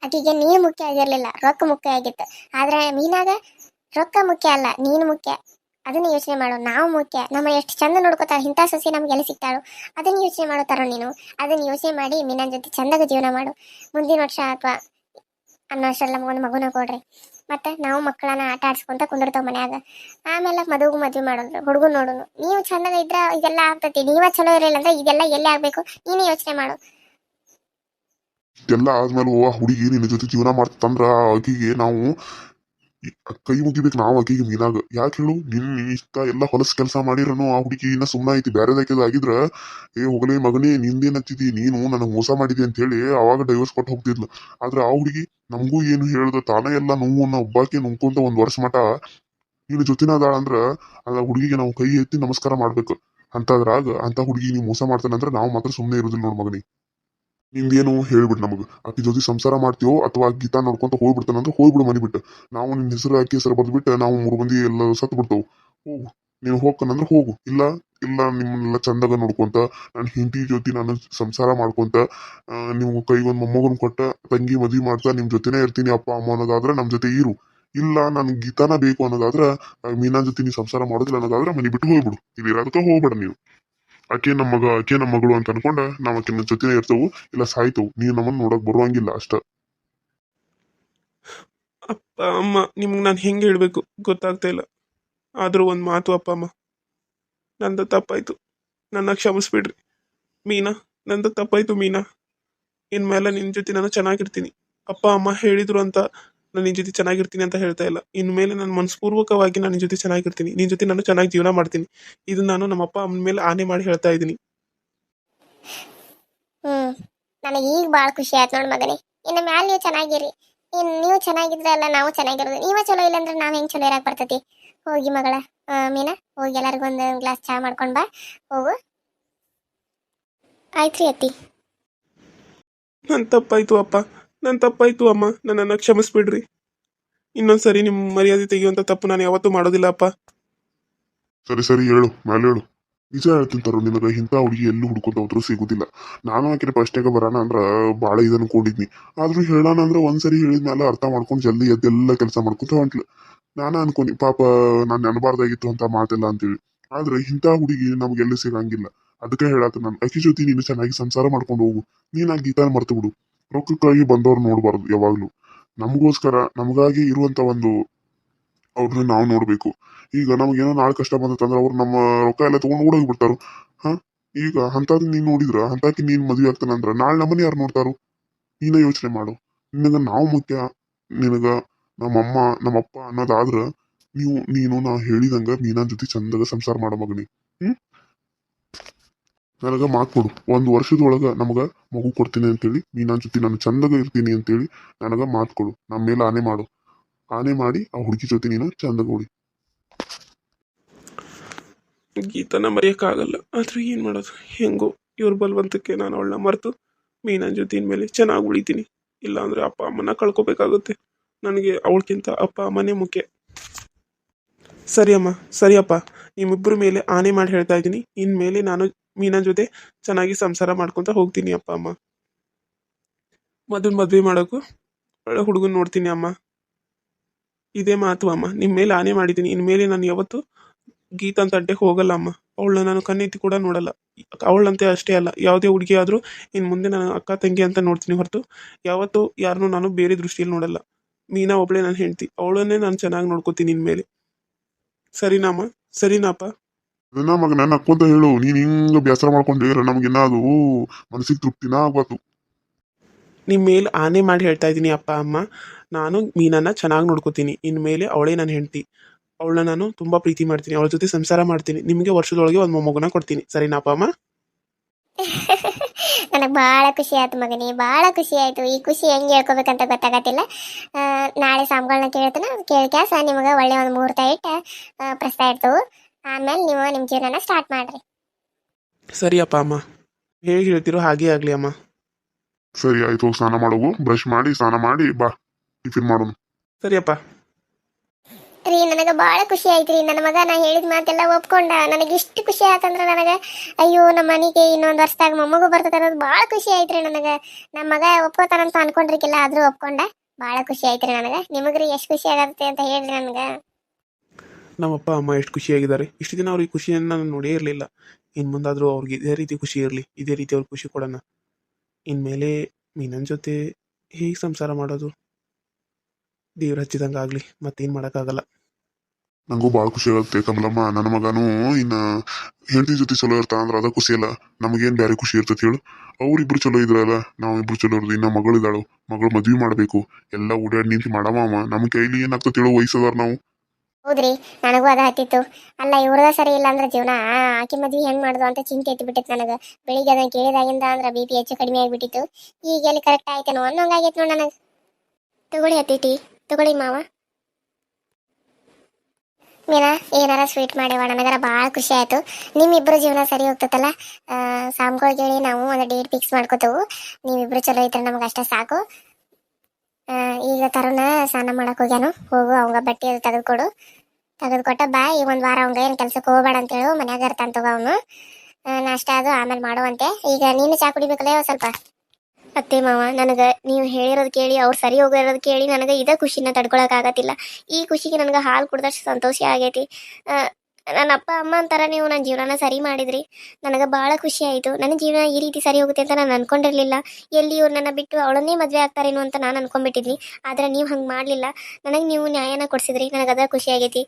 ಆಕಿಗೆ ನೀನು ಮುಖ್ಯ ಆಗಿರಲಿಲ್ಲ, ರೊಕ್ಕ ಮುಖ್ಯ ಆಗಿತ್ತು. ಆದ್ರೆ ಮೀನಾಗ ರೊಕ್ಕ ಮುಖ್ಯ ಅಲ್ಲ, ನೀನು ಮುಖ್ಯ. ಅದನ್ನ ಯೋಚನೆ ಮಾಡು ನಾವು ಮುಖ್ಯ. ನಮ್ಮ ಎಷ್ಟು ಚಂದ ನೋಡ್ಕೋತಾರ ಇಂಥ ಸೊಸೆ ನಮ್ಗೆ ಎಲ್ಲಿ ಸಿಗ್ತಾಳು ಅದನ್ನ ಯೋಚನೆ ಮಾಡೋ ತರೋ ನೀನು. ಅದನ್ನ ಯೋಚನೆ ಮಾಡಿ ಮೀನನ್ ಜೊತೆ ಚಂದಾಗ ಜೀವನ ಮಾಡು. ಮುಂದಿನ ವರ್ಷ ಅಥವಾ ಅನ್ನೋ ವರ್ಷಲ್ಲ ಒಂದು ಮಗುನ ಕೊಡ್ರಿ. ಮತ್ತೆ ನಾವು ಮಕ್ಕಳನ್ನ ಆಟ ಆಡ್ಸ್ಕೊಂತ ಕುಂದಿರ್ತಾವ ಮನ್ಯಾಗ. ಆಮೇಲೆ ಮದುವೆ ಮದ್ವೆ ಮಾಡೋದು, ಹುಡುಗನ್ ನೋಡೋನು. ನೀವು ಚಂದಾಗ ಇದ್ರ ಇದೆಲ್ಲ ಆಗ್ತೈತಿ. ನೀವ ಚಲೋ ಇರಲಿಲ್ಲ ಅಂದ್ರೆ ಇದೆಲ್ಲ ಎಲ್ಲಿ ಆಗ್ಬೇಕು? ನೀನು ಯೋಚನೆ ಮಾಡು. ಎಲ್ಲ ಆದ್ಮೇಲೆ ಹುಡುಗಿ ನಿನ್ನ ಜೊತೆ ಜೀವನ ಮಾಡ್ತಂದ್ರ ಆಕಿಗೆ ನಾವು ಕೈ ಮುಗಿಬೇಕು ನಾವು ಆಕಿಗೆ ಮೀನಾಗ. ಯಾಕೆ ಹೇಳು? ನಿನ್ ಇಷ್ಟ ಎಲ್ಲ ಹೊಲಸ್ ಕೆಲಸ ಮಾಡಿರನು ಆ ಹುಡುಗಿ ಇನ್ನ ಸುಮ್ಮನೆ ಐತಿ. ಬ್ಯಾರೆದಾಕಿದ ಆಗಿದ್ರ, ಏ ಹೋಗಲೇ ಮಗನೇ, ನಿಂದೇನ್ ಹಚ್ಚಿದಿ? ನೀನು ನನಗ್ ಮೋಸ ಮಾಡಿದಿ ಅಂತ ಹೇಳಿ ಅವಾಗ ಡೈವರ್ಸ್ ಕೊಟ್ಟು ಹೋಗ್ತಿದ್ಲು. ಆದ್ರೆ ಆ ಹುಡುಗಿ ನಮಗೂ ಏನು ಹೇಳ್ದ? ತಾನೇ ಎಲ್ಲ ನೋವನ್ನ ಒಬ್ಬಾಕಿ ನುಂಗ್ಕೊಂತ ಒಂದ್ ವರ್ಷ ಮಟ ನೀನ್ ಜೊತಿನ ಅದಾಳ ಅಂದ್ರ ಅದ ಹುಡುಗಿಗೆ ನಾವು ಕೈ ಎತ್ತಿ ನಮಸ್ಕಾರ ಮಾಡ್ಬೇಕು. ಅಂತದ್ರಾಗ ಅಂತ ಹುಡುಗಿ ನೀವು ಮೋಸ ಮಾಡ್ತಾನಂದ್ರ ನಾವು ಮಾತ್ರ ಸುಮ್ಮನೆ ಇರೋದಿಲ್ಲ ನೋಡ್ ಮಗನಿ. ನಿಂದೇನು ಹೇಳ್ಬಿಡ್ ನಮಗ್. ಆಕಿ ಜೊತೆ ಸಂಸಾರ ಮಾಡ್ತೀವೋ ಅಥವಾ ಗೀತಾ ನೋಡ್ಕೊಂತ ಹೋಗ್ಬಿಡ್ತಾನಂದ್ರ ಹೋಗ್ಬಿಡು ಮನಿ ಬಿಟ್ಟು. ನಾವು ನಿನ್ನ ಹೆಸರು ಆಕಿ ಹೆಸರು ಬರ್ದ್ಬಿಟ್ಟು ನಾವು ಮೂರು ಮಂದಿ ಎಲ್ಲ ಸತ್ತು ಬಿಡ್ತಾವು ಹೋಗು. ನೀನು ಹೋಗ್ಕನಂದ್ರೆ ಹೋಗು. ಇಲ್ಲ ಇಲ್ಲ ನಿಮ್ಮನ್ನೆಲ್ಲ ಚಂದಾಗ ನೋಡ್ಕೊಂತ ನನ್ನ ಹೆಂಡತಿ ಜೊತೆ ನಾನು ಸಂಸಾರ ಮಾಡ್ಕೊಂತ ನೀವು ಕೈಗೊಂದು ಮೊಮ್ಮಗನ್ ಕೊಟ್ಟ, ತಂಗಿ ಮದುವೆ ಮಾಡ್ತಾ ನಿಮ್ಮ ಜೊತೆನೇ ಇರ್ತೀನಿ, ಅಪ್ಪ, ಅಮ್ಮ ಅನ್ನೋದಾದ್ರೆ ನಮ್ಮ ಜೊತೆ ಇರು. ಇಲ್ಲ, ನನ್ ಗೀತಾನ ಬೇಕು ಅನ್ನೋದಾದ್ರೆ ಮೀನಾ ಜೊತೆ ನೀವು ಸಂಸಾರ ಮಾಡೋದಿಲ್ಲ ಅನ್ನೋದಾದ್ರೆ ಮನೆ ಬಿಟ್ಟು ಹೋಗ್ಬಿಡು. ಇಲ್ಲಿ ಹೋಗ್ಬೇಡ ನೀವು. ಆಕೆ ನಮ್ಮ ಮಗ ಆಕೆ ನಮ್ಮ ಮಗಳು ಅಂತ ಅನ್ಕೊಂಡ. ನಾವ್ ಆಕೆ ಜೊತೆ ಇರ್ತೇವು. ಇಲ್ಲ ಸಾಯ್ತವು. ನೀವ್ ನಮ್ಮನ್ನ ನೋಡಕ್ ಬರುವಂಗಿಲ್ಲ ಅಷ್ಟ. ಅಪ್ಪ, ಅಮ್ಮ, ನಿಮ್ಗೆ ನಾನು ಹೆಂಗೆ ಹೇಳ್ಬೇಕು? ಗೊತ್ತಾಗ್ತಾ ಇಲ್ಲ. ಆದರೂ ಒಂದು ಮಾತು ಅಪ್ಪ, ಅಮ್ಮ. ನಂದ ತಪ್ಪಾಯ್ತು. ನನ್ನ ಕ್ಷಮಿಸ್ಬಿಡ್ರಿ. ಮೀನಾ, ನಂದು ತಪ್ಪಾಯ್ತು ಮೀನಾ. ಇನ್ಮೇಲೆ ನಿನ್ನ ಜೊತೆ ನಾನು ಚೆನ್ನಾಗಿರ್ತೀನಿ. ಅಪ್ಪ, ಅಮ್ಮ ಹೇಳಿದ್ರು ಅಂತ ನಾನು ನಿನ್ನ ಜೊತೆ ಚೆನ್ನಾಗಿರ್ತೀನಿ ಅಂತ ಹೇಳ್ತಾ ಇಲ್ಲ. ಇನ್ಮೇಲೆ ನಾನು ಮನಸ್ಪೂರ್ವಕವಾಗಿ ನಾನು ನಿನ್ನ ಜೊತೆ ಚೆನ್ನಾಗಿರ್ತೀನಿ. ನಿನ್ನ ಜೊತೆ ನಾನು ಚೆನ್ನಾಗಿ ಜೀವನ ಮಾಡ್ತೀನಿ. ಇದು ನಾನು ನಮ್ಮ ಅಪ್ಪ ಅಮ್ಮನ ಮೇಲೆ ಆನೆ ಮಾಡಿ ಹೇಳ್ತಾ ಇದ್ದೀನಿ. ಹ್ಮ್. ನನಗೆ ಈಗ ಭಾಳ ಖುಷಿ ಆಯ್ತು ನೋಡ್ ಮಗನೇ. ಇನ್ನು ಮ್ಯಾಲೆ ನೀವು ಚೆನ್ನಾಗಿರಿ. ಇನ್ನು ನೀವು ಚೆನ್ನಾಗಿದ್ರೆ ಅಲ್ಲ ನಾವು ಚೆನ್ನಾಗಿರೋದು. ನೀವ ಚಲೋ ಇಲ್ಲ ಅಂದ್ರೆ ನಾವ್ ಹೆಂಗ್ ಚಲೋ ಇರಕ್ ಬರ್ತೈತಿ? ಹೋಗಿ ಮಗಳ. ಮೀನಾ ಹೋಗಿ ಎಲ್ಲರಿಗೂ ಒಂದು ಗ್ಲಾಸ್ ಚಾ ಮಾಡ್ಕೊಂಡು ಬಾ. ಹೋಗು. ಆಯ್ತ್ರಿ ಅತ್ತಿ. ನನ್ನ ತಪ್ಪಾಯ್ತು ಅಪ್ಪ. ನನ್ನ ತಪ್ಪಾಯ್ತು, ಅಮ್ಮ. ನನ್ನನ್ನು ಕ್ಷಮಿಸ್ಬಿಡ್ರಿ. ಇನ್ನೊಂದ್ಸರಿ ನಿಮ್ಮ ಮರ್ಯಾದೆ ತೆಗೆಯುವಂಥ ತಪ್ಪು ನಾನು ಯಾವತ್ತೂ ಮಾಡೋದಿಲ್ಲ, ಅಪ್ಪ. ಸರಿ ಸರಿ, ಹೇಳು. ಮೇಲೆ ಹೇಳು. ನಿಜ ಹೇಳ್ತೀನಿ ತರು ನಿನಗ ಇಂಥ ಹುಡುಗಿ ಎಲ್ಲೂ ಹುಡ್ಕೊಂತ ಹೋದ್ರು ಸಿಗುದಿಲ್ಲ. ನಾನು ಆಕಿನ ಫಸ್ಟ್ನಾಗ ಬರೋಣ ಅಂದ್ರ ಭಾಳ ಇದು ಅನ್ಕೊಂಡಿದ್ನಿ ಆದ್ರೂ ಹೇಳೋಣ ಅಂದ್ರೆ ಒಂದ್ಸರಿ ಹೇಳಿದ್ಮೇಲೆ ಅರ್ಥ ಮಾಡ್ಕೊಂಡು ಜಲ್ದಿ ಅದೆಲ್ಲ ಕೆಲಸ ಮಾಡ್ಕೊಂತ ಹೊಂಟ್ಲು. ನಾನು ಅನ್ಕೊಂಡಿ, ಪಾಪ ನಾನು ನೆನಬಾರ್ದಾಗಿತ್ತು ಅಂತ ಮಾತಿಲ್ಲ ಅಂತೇಳಿ ಆದ್ರೆ ಇಂಥ ಹುಡುಗಿ ನಮ್ಗೆಲ್ಲೂ ಸಿಗಂಗಿಲ್ಲ. ಅದಕ್ಕೆ ಹೇಳಾತ ನಾನು, ಅಕ್ಕಿ ಜೊತೆ ನೀನು ಚೆನ್ನಾಗಿ ಸಂಸಾರ ಮಾಡ್ಕೊಂಡು ಹೋಗು. ನೀನು ಆ ಗೀತಾನ ಮರ್ತು ಬಿಡು. ರೊಕ್ಕಕ್ಕಾಗಿ ಬಂದವ್ರು ನೋಡಬಾರ್ದು ಯಾವಾಗಲೂ. ನಮಗೋಸ್ಕರ ನಮಗಾಗಿ ಇರುವಂತ ಒಂದು ಅವ್ರನ್ನ ನಾವು ನೋಡಬೇಕು. ಈಗ ನಮಗೇನೋ ನಾಳೆ ಕಷ್ಟ ಬಂತಂದ್ರೆ ಅವ್ರು ನಮ್ಮ ರೊಕ್ಕ ಎಲ್ಲ ತಗೊಂಡು ಓಡೋಗ್ಬಿಡ್ತಾರು. ಹ? ಈಗ ಅಂಥದ್ದು ನೀನ್ ನೋಡಿದ್ರ? ಅಂಥಕ್ಕೆ ನೀನ್ ಮದ್ವೆ ಆಗ್ತಾನಂದ್ರೆ ನಾಳೆ ನಮ್ಮನ್ನ ಯಾರು ನೋಡ್ತಾರು? ನೀನೇ ಯೋಚನೆ ಮಾಡು. ನಿನಗ ನಾವು ಮುಖ್ಯ. ನಿನಗ ನಮ್ಮಮ್ಮ, ನಮ್ಮಪ್ಪ ಅನ್ನೋದಾದ್ರೆ ನೀವು, ನೀನು ನಾ ಹೇಳಿದಂಗ ನೀನ ಜೊತೆ ಚಂದಾಗ ಸಂಸಾರ ಮಾಡೋ ಮಗನಿ. ಹ್ಮ್? ನನಗ ಮಾತು ಕೊಡು. ಒಂದು ವರ್ಷದೊಳಗ ನಮಗ ಮಗು ಕೊಡ್ತೀನಿ ಅಂತೇಳಿ ಮೀನಾ ಜೊತೆ ನಾನು ಚಂದಾಗ ಇರ್ತೀನಿ ಅಂತೇಳಿ ನನಗೆ ಮಾತು ಕೊಡು. ನಮ್ಮ ಮೇಲೆ ಆನೆ ಮಾಡು. ಆನೆ ಮಾಡಿ ಆ ಹುಡುಗಿ ಜೊತೆ ನೀನು ಚಂದಾಗ ಉಳಿ ಗೀತನ ಮರೆಯೋಕ್ಕಾಗಲ್ಲ. ಆದರೂ ಏನು ಮಾಡೋದು? ಹೆಂಗೋ ಇವ್ರ ಬಲವಂತಕ್ಕೆ ನಾನು ಅವಳನ್ನ ಮರೆತು ಮೀನಾ ಜೊತೆ ಮೇಲೆ ಚೆನ್ನಾಗಿ ಉಳಿತೀನಿ. ಇಲ್ಲಾಂದರೆ ಅಪ್ಪ ಅಮ್ಮನ ಕಳ್ಕೊಬೇಕಾಗುತ್ತೆ. ನನಗೆ ಅವಳಕ್ಕಿಂತ ಅಪ್ಪ ಅಮ್ಮನೇ ಮುಖ್ಯ. ಸರಿ ಅಮ್ಮ ಸರಿಯಪ್ಪ. ನಿಮ್ಮಿಬ್ಬರ ಮೇಲೆ ಆನೆ ಮಾಡಿ ಹೇಳ್ತಾ ಇದ್ದೀನಿ. ಇನ್ಮೇಲೆ ನಾನು ಮೀನಾ ಜೊತೆ ಚೆನ್ನಾಗಿ ಸಂಸಾರ ಮಾಡ್ಕೊತ ಹೋಗ್ತೀನಿ ಅಪ್ಪ, ಅಮ್ಮ. ಮದುವೆ ಮದುವೆ ಮಾಡೋಕ್ಕೂ ಒಳ್ಳೆ ಹುಡುಗನ ನೋಡ್ತೀನಿ, ಅಮ್ಮ. ಇದೇ ಮಾತು, ಅಮ್ಮ. ನಿಮ್ಮ ಮೇಲೆ ಆನೆ ಮಾಡಿದ್ದೀನಿ. ಇನ್ಮೇಲೆ ನಾನು ಯಾವತ್ತು ಗೀತಾ ಅಡ್ಡೆಗೆ ಹೋಗಲ್ಲ, ಅಮ್ಮ. ಅವಳನ್ನ ನಾನು ಕಣ್ಣೆತ್ತಿ ಕೂಡ ನೋಡಲ್ಲ. ಅವಳಂತೆ ಅಷ್ಟೇ ಅಲ್ಲ. ಯಾವುದೇ ಹುಡುಗಿ ಆದರೂ ಇನ್ನು ಮುಂದೆ ನಾನು ಅಕ್ಕ, ತಂಗಿ ಅಂತ ನೋಡ್ತೀನಿ ಹೊರತು ಯಾವತ್ತೂ ಯಾರನ್ನೂ ನಾನು ಬೇರೆ ದೃಷ್ಟಿಯಲ್ಲಿ ನೋಡಲ್ಲ. ಮೀನಾ ಒಬ್ಬಳೇ ನಾನು ಹೆಂಡ್ತಿ. ಅವಳನ್ನೇ ನಾನು ಚೆನ್ನಾಗಿ ನೋಡ್ಕೋತೀನಿ ಇನ್ಮೇಲೆ. ಸರಿನಾ, ಅಮ್ಮ? ಸರಿನಾ ನನ್ನ ಅಕ್ಕೊಂತ ಹೇಳು. ನೀನು ಹಿಂಗ ಬೇಸರ ಮಾಡ್ಕೊಂಡು ಹೇಳ ನಮ್ಗೆ ಅದು ಮನಸ್ಸಿಗೆ ತೃಪ್ತಿನ ಆಗ್ಬಾರ್ದು ನಿಮ್ಮ ಮೇಲೆ ಆನೆ ಮಾಡಿ ಹೇಳ್ತಾ ಇದ್ದೀನಿ ಅಪ್ಪ ಅಮ್ಮ. ನಾನು ಮೀನನ್ನು ಚೆನ್ನಾಗಿ ನೋಡ್ಕೋತೀನಿ. ಇನ್ಮೇಲೆ ಅವಳೇ ನನ್ನ ಹೆಂಡತಿ. ಅವಳನ್ನ ನಾನು ತುಂಬ ಪ್ರೀತಿ ಮಾಡ್ತೀನಿ. ಅವಳ ಜೊತೆ ಸಂಸಾರ ಮಾಡ್ತೀನಿ. ನಿಮಗೆ ವರ್ಷದೊಳಗೆ ಒಂದು ಮೊಮ್ಮಗನ ಕೊಡ್ತೀನಿ. ಸರಿನಾ ಅಪ್ಪ ಅಮ್ಮ? ನನಗೆ ಭಾಳ ಖುಷಿ ಆಯ್ತು ಮಗನೇ. ಭಾಳ ಖುಷಿ ಆಯಿತು. ಈ ಖುಷಿ ಹೆಂಗೆ ಹೇಳ್ಕೊಬೇಕಂತ ಗೊತ್ತಾಗತ್ತಿಲ್ಲ. ನಾಳೆ ಸಾಮ್ಗಳನ್ನ ಕೇಳ್ತಾನೆ. ಕೇಳ್ಕ್ಯಾಸ ನಿಮಗೆ ಒಳ್ಳೆ ಒಂದು ಮುಹೂರ್ತ ಇಟ್ಟು ಪ್ರಸ್ತಾ ಇರ್ತವು ಇಡ್ತವು. ಆಮೇಲೆ ನೀವು ನಿಮ್ಮ ಜೀವನ ಸ್ಟಾರ್ಟ್ ಮಾಡ್ರಿ. ಸರಿ ಅಪ್ಪ ಅಮ್ಮ. ಹೇಗೆ ಹೇಳ್ತಿರೋ ಹಾಗೆ ಆಗಲಿ ಅಮ್ಮ. ಸರಿ ಆಯ್ತು ಹೋಗ್ ಸ್ನಾನ ಮಾಡೋಗು. ಬ್ರಷ್ ಮಾಡಿ ಸ್ನಾನ ಮಾಡಿ ಬಾ. ಟಿಫಿನ್ ಮಾಡೋಣ ಸರಿ ಅಪ್ಪ. ರೀ ನನಗೆ ಬಹಳ ಖುಷಿ ಆಯ್ತು ರೀ ನನ್ನ ಮಗ ನಾ ಹೇಳಿದ ಮಾತೆಲ್ಲ ಒಪ್ಕೊಂಡ. ನನಗೆ ಇಷ್ಟು ಖುಷಿ ಆತಂದ್ರೆ ನನಗೆ ಅಯ್ಯೋ ನಮ್ಮ ಮನೆಗೆ ಇನ್ನೊಂದು ವರ್ಷದಾಗ ಮೊಮ್ಮಗು ಬರ್ತದೆ ಅನ್ನೋದು ಭಾಳ ಖುಷಿ ಆಯ್ತು ರೀ ನನಗೆ. ನಮ್ಮ ಮಗ ಒಪ್ಕೋತಾನಂತ ಅನ್ಕೊಂಡಿರ್ಕಿಲ್ಲ ಆದರೂ ಒಪ್ಕೊಂಡ. ಭಾಳ ಖುಷಿ ಆಯ್ತು ರೀ ನನಗೆ. ನಿಮಗೆ ರೀ ಎಷ್ಟು ಖುಷಿ ಆಗತ್ತೆ ಅಂತ ಹೇಳ್ರಿ ನನಗೆ. ನಮ್ಮಪ್ಪ, ಅಮ್ಮ ಎಷ್ಟು ಖುಷಿಯಾಗಿದ್ದಾರೆ. ಇಷ್ಟು ದಿನ ಅವ್ರಿಗೆ ಖುಷಿಯನ್ನು ನಾನು ನೋಡೇ ಇರಲಿಲ್ಲ. ಇನ್ನು ಮುಂದಾದರೂ ಅವ್ರಿಗೆ ಇದೇ ರೀತಿ ಖುಷಿ ಇರಲಿ, ಇದೇ ರೀತಿ ಅವ್ರಿಗೆ ಖುಷಿ ಕೊಡೋಣ. ಇನ್ಮೇಲೆ ಮೀನನ್ ಜೊತೆ ಹೇಗೆ ಸಂಸಾರ ಮಾಡೋದು? ದೇವ್ರ ಹಚ್ಚಿದಂಗೆ ಆಗಲಿ, ಮತ್ತೇನು ಮಾಡೋಕ್ಕಾಗಲ್ಲ. ನಂಗೂ ಭಾಳ ಖುಷಿ ಆಗುತ್ತೆ ಕಮಲಮ್ಮ. ನನ್ನ ಮಗನೂ ಇನ್ನ ಹೆಂಡತಿ ಜೊತೆ ಚಲೋ ಇರ್ತಾನ ಅಂದ್ರೆ ಅದ ಖುಷಿ ಇಲ್ಲ ನಮಗೇನು ಬೇರೆ ಖುಷಿ ಇರ್ತೈತಿ ಹೇಳು. ಅವ್ರಿಬ್ರು ಚಲೋ ಇದ್ರಲ್ಲ ನಾವು ಇಬ್ರು ಚಲೋ ಇರೋದು. ಇನ್ನ ಮಗಳು ಇದ್ದಾಳು ಮಗಳು ಮದುವೆ ಮಾಡಬೇಕು. ಎಲ್ಲ ಓಡಾಡಿ ನಿಂತು ಮಾಡಮ್ಮ ನಮ್ಮ ಕೈಲಿ ಏನಾಗ್ತದೆ ಹೇಳು, ವಯಸ್ಸದಾರ ನಾವು. ಹೌದ್ರಿ, ನನಗೂ ಅದ ಹತ್ತಿತ್ತು. ಅಲ್ಲ ಇವ್ರದ ಸರಿ ಇಲ್ಲ ಅಂದ್ರೆ ಜೀವನ ಆಕೆ ಮದ್ವಿ ಹೆಂಗ್ ಮಾಡುದು ಅಂತ ಚಿಂತೆ ಎತ್ತು ಬಿಟ್ಟಿತ್ತು ನನಗೆ. ಬೆಳಿಗ್ಗೆ ಅದನ್ನ ಕೇಳಿದಾಗಿಂದ ಅಂದ್ರೆ ಬಿ ಪಿ ಹೆಚ್ಚು ಕಡಿಮೆ ಆಗ್ಬಿಟ್ಟಿತ್ತು. ಈಗ ಎಲ್ಲಿ ಕರೆಕ್ಟ್ ಆಯ್ತೇನೋ ಅನ್ನೋಂಗಾಗೈತೆ ನೋಡಿ ನನಗೆ. ತಗೊಳ್ಳಿ ಹತ್ತಿತಿ ತಗೊಳ್ಳಿ ಮಾವ. ಮೀನಾ, ಏನಾರ ಸ್ವೀಟ್ ಮಾಡಿವ ನನಗರ ಭಾಳ ಖುಷಿ ಆಯ್ತು. ನಿಮ್ಮಿಬ್ರು ಜೀವನ ಸರಿ ಹೋಗ್ತತಲ್ಲ? ಸಾಮ್ಗಳಿಗೆ ಹೇಳಿ ನಾವು ಒಂದು ಡೇಟ್ ಫಿಕ್ಸ್ ಮಾಡ್ಕೋತೇವು. ನೀವಿಬ್ರು ಚಲೋ ಇದ್ರೆ ನಮ್ಗೆ ಅಷ್ಟೇ ಸಾಕು. ಈಗ ತರುಣ ಸ್ನಾನ ಮಾಡಕ್ ಹೋಗ್ಯಾನು. ಹೋಗು, ಅವಂಗ ಬಟ್ಟೆ ಅದು ತೆಗೆದುಕೊಡು. ತೆಗೆದುಕೊಟ್ಟ ಬಾ, ಈ ಒಂದು ವಾರ ಅವಂಗ ಏನ್ ಕೆಲ್ಸಕ್ಕೆ ಹೋಗ್ಬೇಡ ಅಂತ ಹೇಳು, ಮನ್ಯಾಗ ಇರ್ತಾನ ತಗೋ ಅವನು. ನಾಷ್ಟ ಅದು ಆಮೇಲೆ ಮಾಡುವಂತೆ. ಈಗ ನೀನು ಚಾ ಕುಡಿಬೇಕಲ್ಲ ಸ್ವಲ್ಪ? ಅತ್ತೆ ಮಾವ, ನನಗೆ ನೀವು ಹೇಳಿರೋದು ಕೇಳಿ, ಅವ್ರು ಸರಿ ಹೋಗಿರೋದು ಕೇಳಿ, ನನಗೆ ಇದೇ ಖುಷಿನ ತಡ್ಕೊಳಕ್ಕಾಗತ್ತಿಲ್ಲ ಈ ಖುಷಿಗೆ ನನಗೆ ಹಾಲು ಕುಡ್ದಷ್ಟು ಸಂತೋಷ ಆಗೈತಿ. ನನ್ನ ಅಪ್ಪ, ಅಮ್ಮ ಅಂತಾರ ನೀವು ನನ್ನ ಜೀವನನ ಸರಿ ಮಾಡಿದ್ರಿ. ನನಗೆ ಭಾಳ ಖುಷಿ ಆಯಿತು. ನನ್ನ ಜೀವನ ಈ ರೀತಿ ಸರಿ ಹೋಗುತ್ತೆ ಅಂತ ನಾನು ಅನ್ಕೊಂಡಿರ್ಲಿಲ್ಲ. ಎಲ್ಲಿ ಇವ್ರು ನನ್ನ ಬಿಟ್ಟು ಅವಳನ್ನೇ ಮದುವೆ ಆಗ್ತಾರೇನು ಅಂತ ನಾನು ಅನ್ಕೊಂಡ್ಬಿಟ್ಟಿದ್ನಿ. ಆದರೆ ನೀವು ಹಂಗೆ ಮಾಡಲಿಲ್ಲ. ನನಗೆ ನೀವು ನ್ಯಾಯನ ಕೊಡಿಸಿದ್ರಿ. ನನಗೆ ಅದ ಖುಷಿ ಆಗೈತಿ.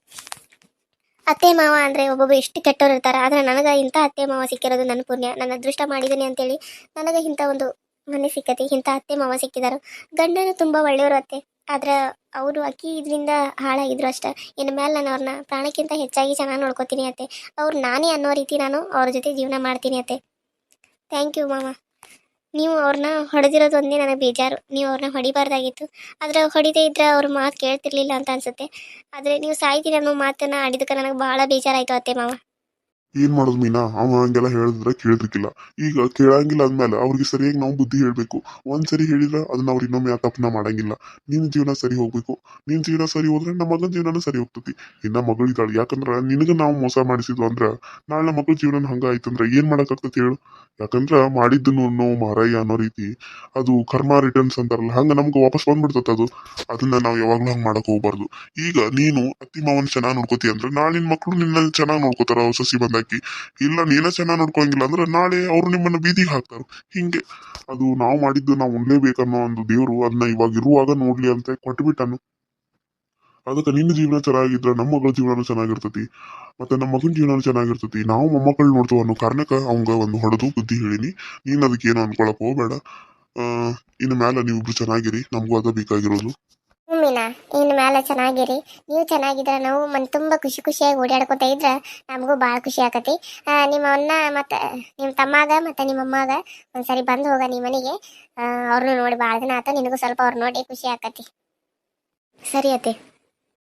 ಅತ್ತೆ, ಮಾವ ಅಂದರೆ ಒಬ್ಬೊಬ್ಬ ಎಷ್ಟು ಕೆಟ್ಟವ್ರು ಇರ್ತಾರೆ. ಆದರೆ ನನಗೆ ಇಂಥ ಅತ್ತೆ, ಮಾವ ಸಿಕ್ಕಿರೋದು ನನ್ನ ಪುಣ್ಯ. ನನ್ನ ಅದೃಷ್ಟ ಮಾಡಿದ್ದೀನಿ ಅಂತೇಳಿ ನನಗೆ ಇಂಥ ಒಂದು ಮನೆ ಸಿಕ್ಕತಿ. ಇಂಥ ಅತ್ತೆ, ಮಾವ ಸಿಕ್ಕಿದಾರು. ಗಂಡನು ತುಂಬ ಒಳ್ಳೆಯವರು ಅತ್ತೆ. ಆದ್ರೆ ಅವರು ಅಕ್ಕಿ ಇದರಿಂದ ಹಾಳಾಗಿದ್ರು ಅಷ್ಟೇ. ಇನ್ನು ಮೇಲೆ ನಾನು ಅವ್ರನ್ನ ಪ್ರಾಣಕ್ಕಿಂತ ಹೆಚ್ಚಾಗಿ ಚೆನ್ನಾಗಿ ನೋಡ್ಕೋತೀನಿ ಅತ್ತೆ. ಅವ್ರು ನಾನೇ ಅನ್ನೋ ರೀತಿ ನಾನು ಅವ್ರ ಜೊತೆ ಜೀವನ ಮಾಡ್ತೀನಿ ಅತ್ತೆ. ಥ್ಯಾಂಕ್ ಯು ಮಾಮ ನೀವು ಅವ್ರನ್ನ ಹೊಡೆದಿರೋದು ಒಂದೇ ನನಗೆ ಬೇಜಾರು. ನೀವು ಅವ್ರನ್ನ ಹೊಡಿಬಾರ್ದಾಗಿತ್ತು. ಆದರೆ ಹೊಡಿದೇ ಇದ್ರೆ ಅವ್ರ ಮಾತು ಕೇಳ್ತಿರ್ಲಿಲ್ಲ ಅಂತ ಅನ್ಸುತ್ತೆ. ಆದರೆ ನೀವು ಸಾಯ್ತೀರ ಅನ್ನೋ ಮಾತನ್ನ ಆಡಿದಕ್ಕೆ ನನಗೆ ಭಾಳ ಬೇಜಾರಾಯಿತು ಅತ್ತೆ ಮಾವ. ಏನ್ ಮಾಡೋದು ಮೀನಾ? ಅವ ಹಂಗೆಲ್ಲ ಹೇಳಿದ್ರೆ ಕೇಳಿದ್ರಿಕಿಲ್ಲ ಈಗ ಕೇಳಂಗಿಲ್ಲ ಅಂದ್ಮೇಲೆ ಅವ್ರಿಗೆ ಸರಿಯಾಗಿ ನಾವು ಬುದ್ಧಿ ಹೇಳ್ಬೇಕು. ಒಂದ್ ಸರಿ ಹೇಳಿದ್ರೆ ಅದನ್ನ ಅವ್ರು ಇನ್ನೊಮ್ಮೆ ಆ ತಪ್ಪನ್ನ ಮಾಡಂಗಿಲ್ಲ. ನಿನ್ ಜೀವನ ಸರಿ ಹೋಗ್ಬೇಕು. ನಿನ್ ಜೀವನ ಸರಿ ಹೋದ್ರೆ ನಮ್ಮ ಮಗನ ಜೀವನ ಸರಿ ಹೋಗ್ತತಿ. ಇನ್ನ ಮಗಳಿದ್ದಾಳೆ ಯಾಕಂದ್ರ ನಿನಗ ನಾವು ಮೋಸ ಮಾಡಿಸಿದ್ವು ಅಂದ್ರ ನಾಳೆ ನಮ್ಮ ಮಗಳ ಜೀವನ ಹಂಗ ಆಯ್ತಂದ್ರ ಏನ್ ಮಾಡಕ್ಕಾಗ್ತತಿ ಹೇಳು? ಯಾಕಂದ್ರ ಮಾಡಿದ್ದನ್ನು ನೋವು ಮಾರಾಯ ಅನ್ನೋ ರೀತಿ ಅದು ಕರ್ಮ ರಿಟರ್ನ್ಸ್ ಅಂತಾರಲ್ಲ, ಹಂಗ ನಮ್ಗೆ ವಾಪಸ್ ಬಂದ್ಬಿಡ್ತದ ಅದು. ಅದನ್ನ ನಾವು ಯಾವಾಗ್ಲೂ ಹಂಗ ಮಾಡಕ್ ಹೋಗ್ಬಾರ್ದು. ಈಗ ನೀನು ಅತ್ತಿ ಮಾವನ್ ಚೆನ್ನಾಗಿ ನೋಡ್ಕೋತಿ ಅಂದ್ರೆ ನಾಳೆ ನಿನ್ ಮಕ್ಳು ನಿನ್ನ ಚೆನ್ನಾಗಿ ನೋಡ್ಕೋತಾರ ಸಸಿ ಸಸಿ ಬಂದಾಕಿ ಇಲ್ಲ ನೀನೇ ಚೆನ್ನಾಗಿ ನೋಡ್ಕೊಳಂಗಿಲ್ಲ ಅಂದ್ರೆ ನಾಳೆ ಅವ್ರು ನಿಮ್ಮನ್ನ ಬೀದಿಗೆ ಹಾಕ್ತಾರ. ಹಿಂಗೆ. ಅದು ನಾವು ಮಾಡಿದ್ದು ನಾವು ಉಣ್ಲೇಬೇಕನ್ನೋ ಒಂದು ದೇವರು ಅದನ್ನ ಇವಾಗ ಇರುವಾಗ ನೋಡ್ಲಿ ಅಂತ ಕೊಟ್ಬಿಟ್ಟನು. ಅದಕ್ಕೆ ನಿನ್ನ ಜೀವನ ಚೆನ್ನಾಗಿದ್ರೆ ನಮ್ಮ ಮಗಳ ಜೀವನ ಚೆನ್ನಾಗಿರ್ತತಿ, ಮತ್ತೆ ನಮ್ಮ ಮಗನ ಜೀವನ ಚೆನ್ನಾಗಿರ್ತತಿ. ನಾವು ಮೊಮ್ಮಕ್ಕಳು ನೋಡ್ತೇವೆ ಅನ್ನೋ ಕಾರಣಕ್ಕೆ ಅವಂಗ ಒಂದು ಹೊಡೆದು ಬುದ್ಧಿ ಹೇಳಿನಿ. ನೀನು ಅದಕ್ಕೆ ಏನು ಅನ್ಕೊಳಕ್ ಹೋಗ್ಬೇಡ. ಇನ್ನು ಮ್ಯಾಲ ನೀವಿಬ್ರು ಚೆನ್ನಾಗಿರಿ, ನಮಗೂ ಅದ ಬೇಕಾಗಿರೋದು. ಹ್ಞೂ ಇನ್ನು ಮೇಲೆ ಚೆನ್ನಾಗಿರಿ. ನೀವು ಚೆನ್ನಾಗಿದ್ರೆ ನಾವು ಮನ್ ತುಂಬ ಖುಷಿ ಖುಷಿಯಾಗಿ ಓಡಾಡ್ಕೊತ ಇದ್ರೆ ನಮಗೂ ಭಾಳ ಖುಷಿ ಆಕತಿ. ಆ, ನಿಮ್ಮ ಅಣ್ಣ ಮತ್ತು ನಿಮ್ಮ ತಮ್ಮಾಗ ಮತ್ತೆ ನಿಮ್ಮ ಅಮ್ಮಾಗ ಒಂದ್ಸರಿ ಬಂದು ಹೋಗ ನಿಮ್ಮ ಮನೆಗೆ. ಅವ್ರನ್ನೂ ನೋಡಿ ಭಾಳ ದಿನ ಆತ ನಿನಗೂ ಸ್ವಲ್ಪ ಅವ್ರು ನೋಡಿ ಖುಷಿ ಆಕತಿ. ಸರಿ ಅತ್ತೆ.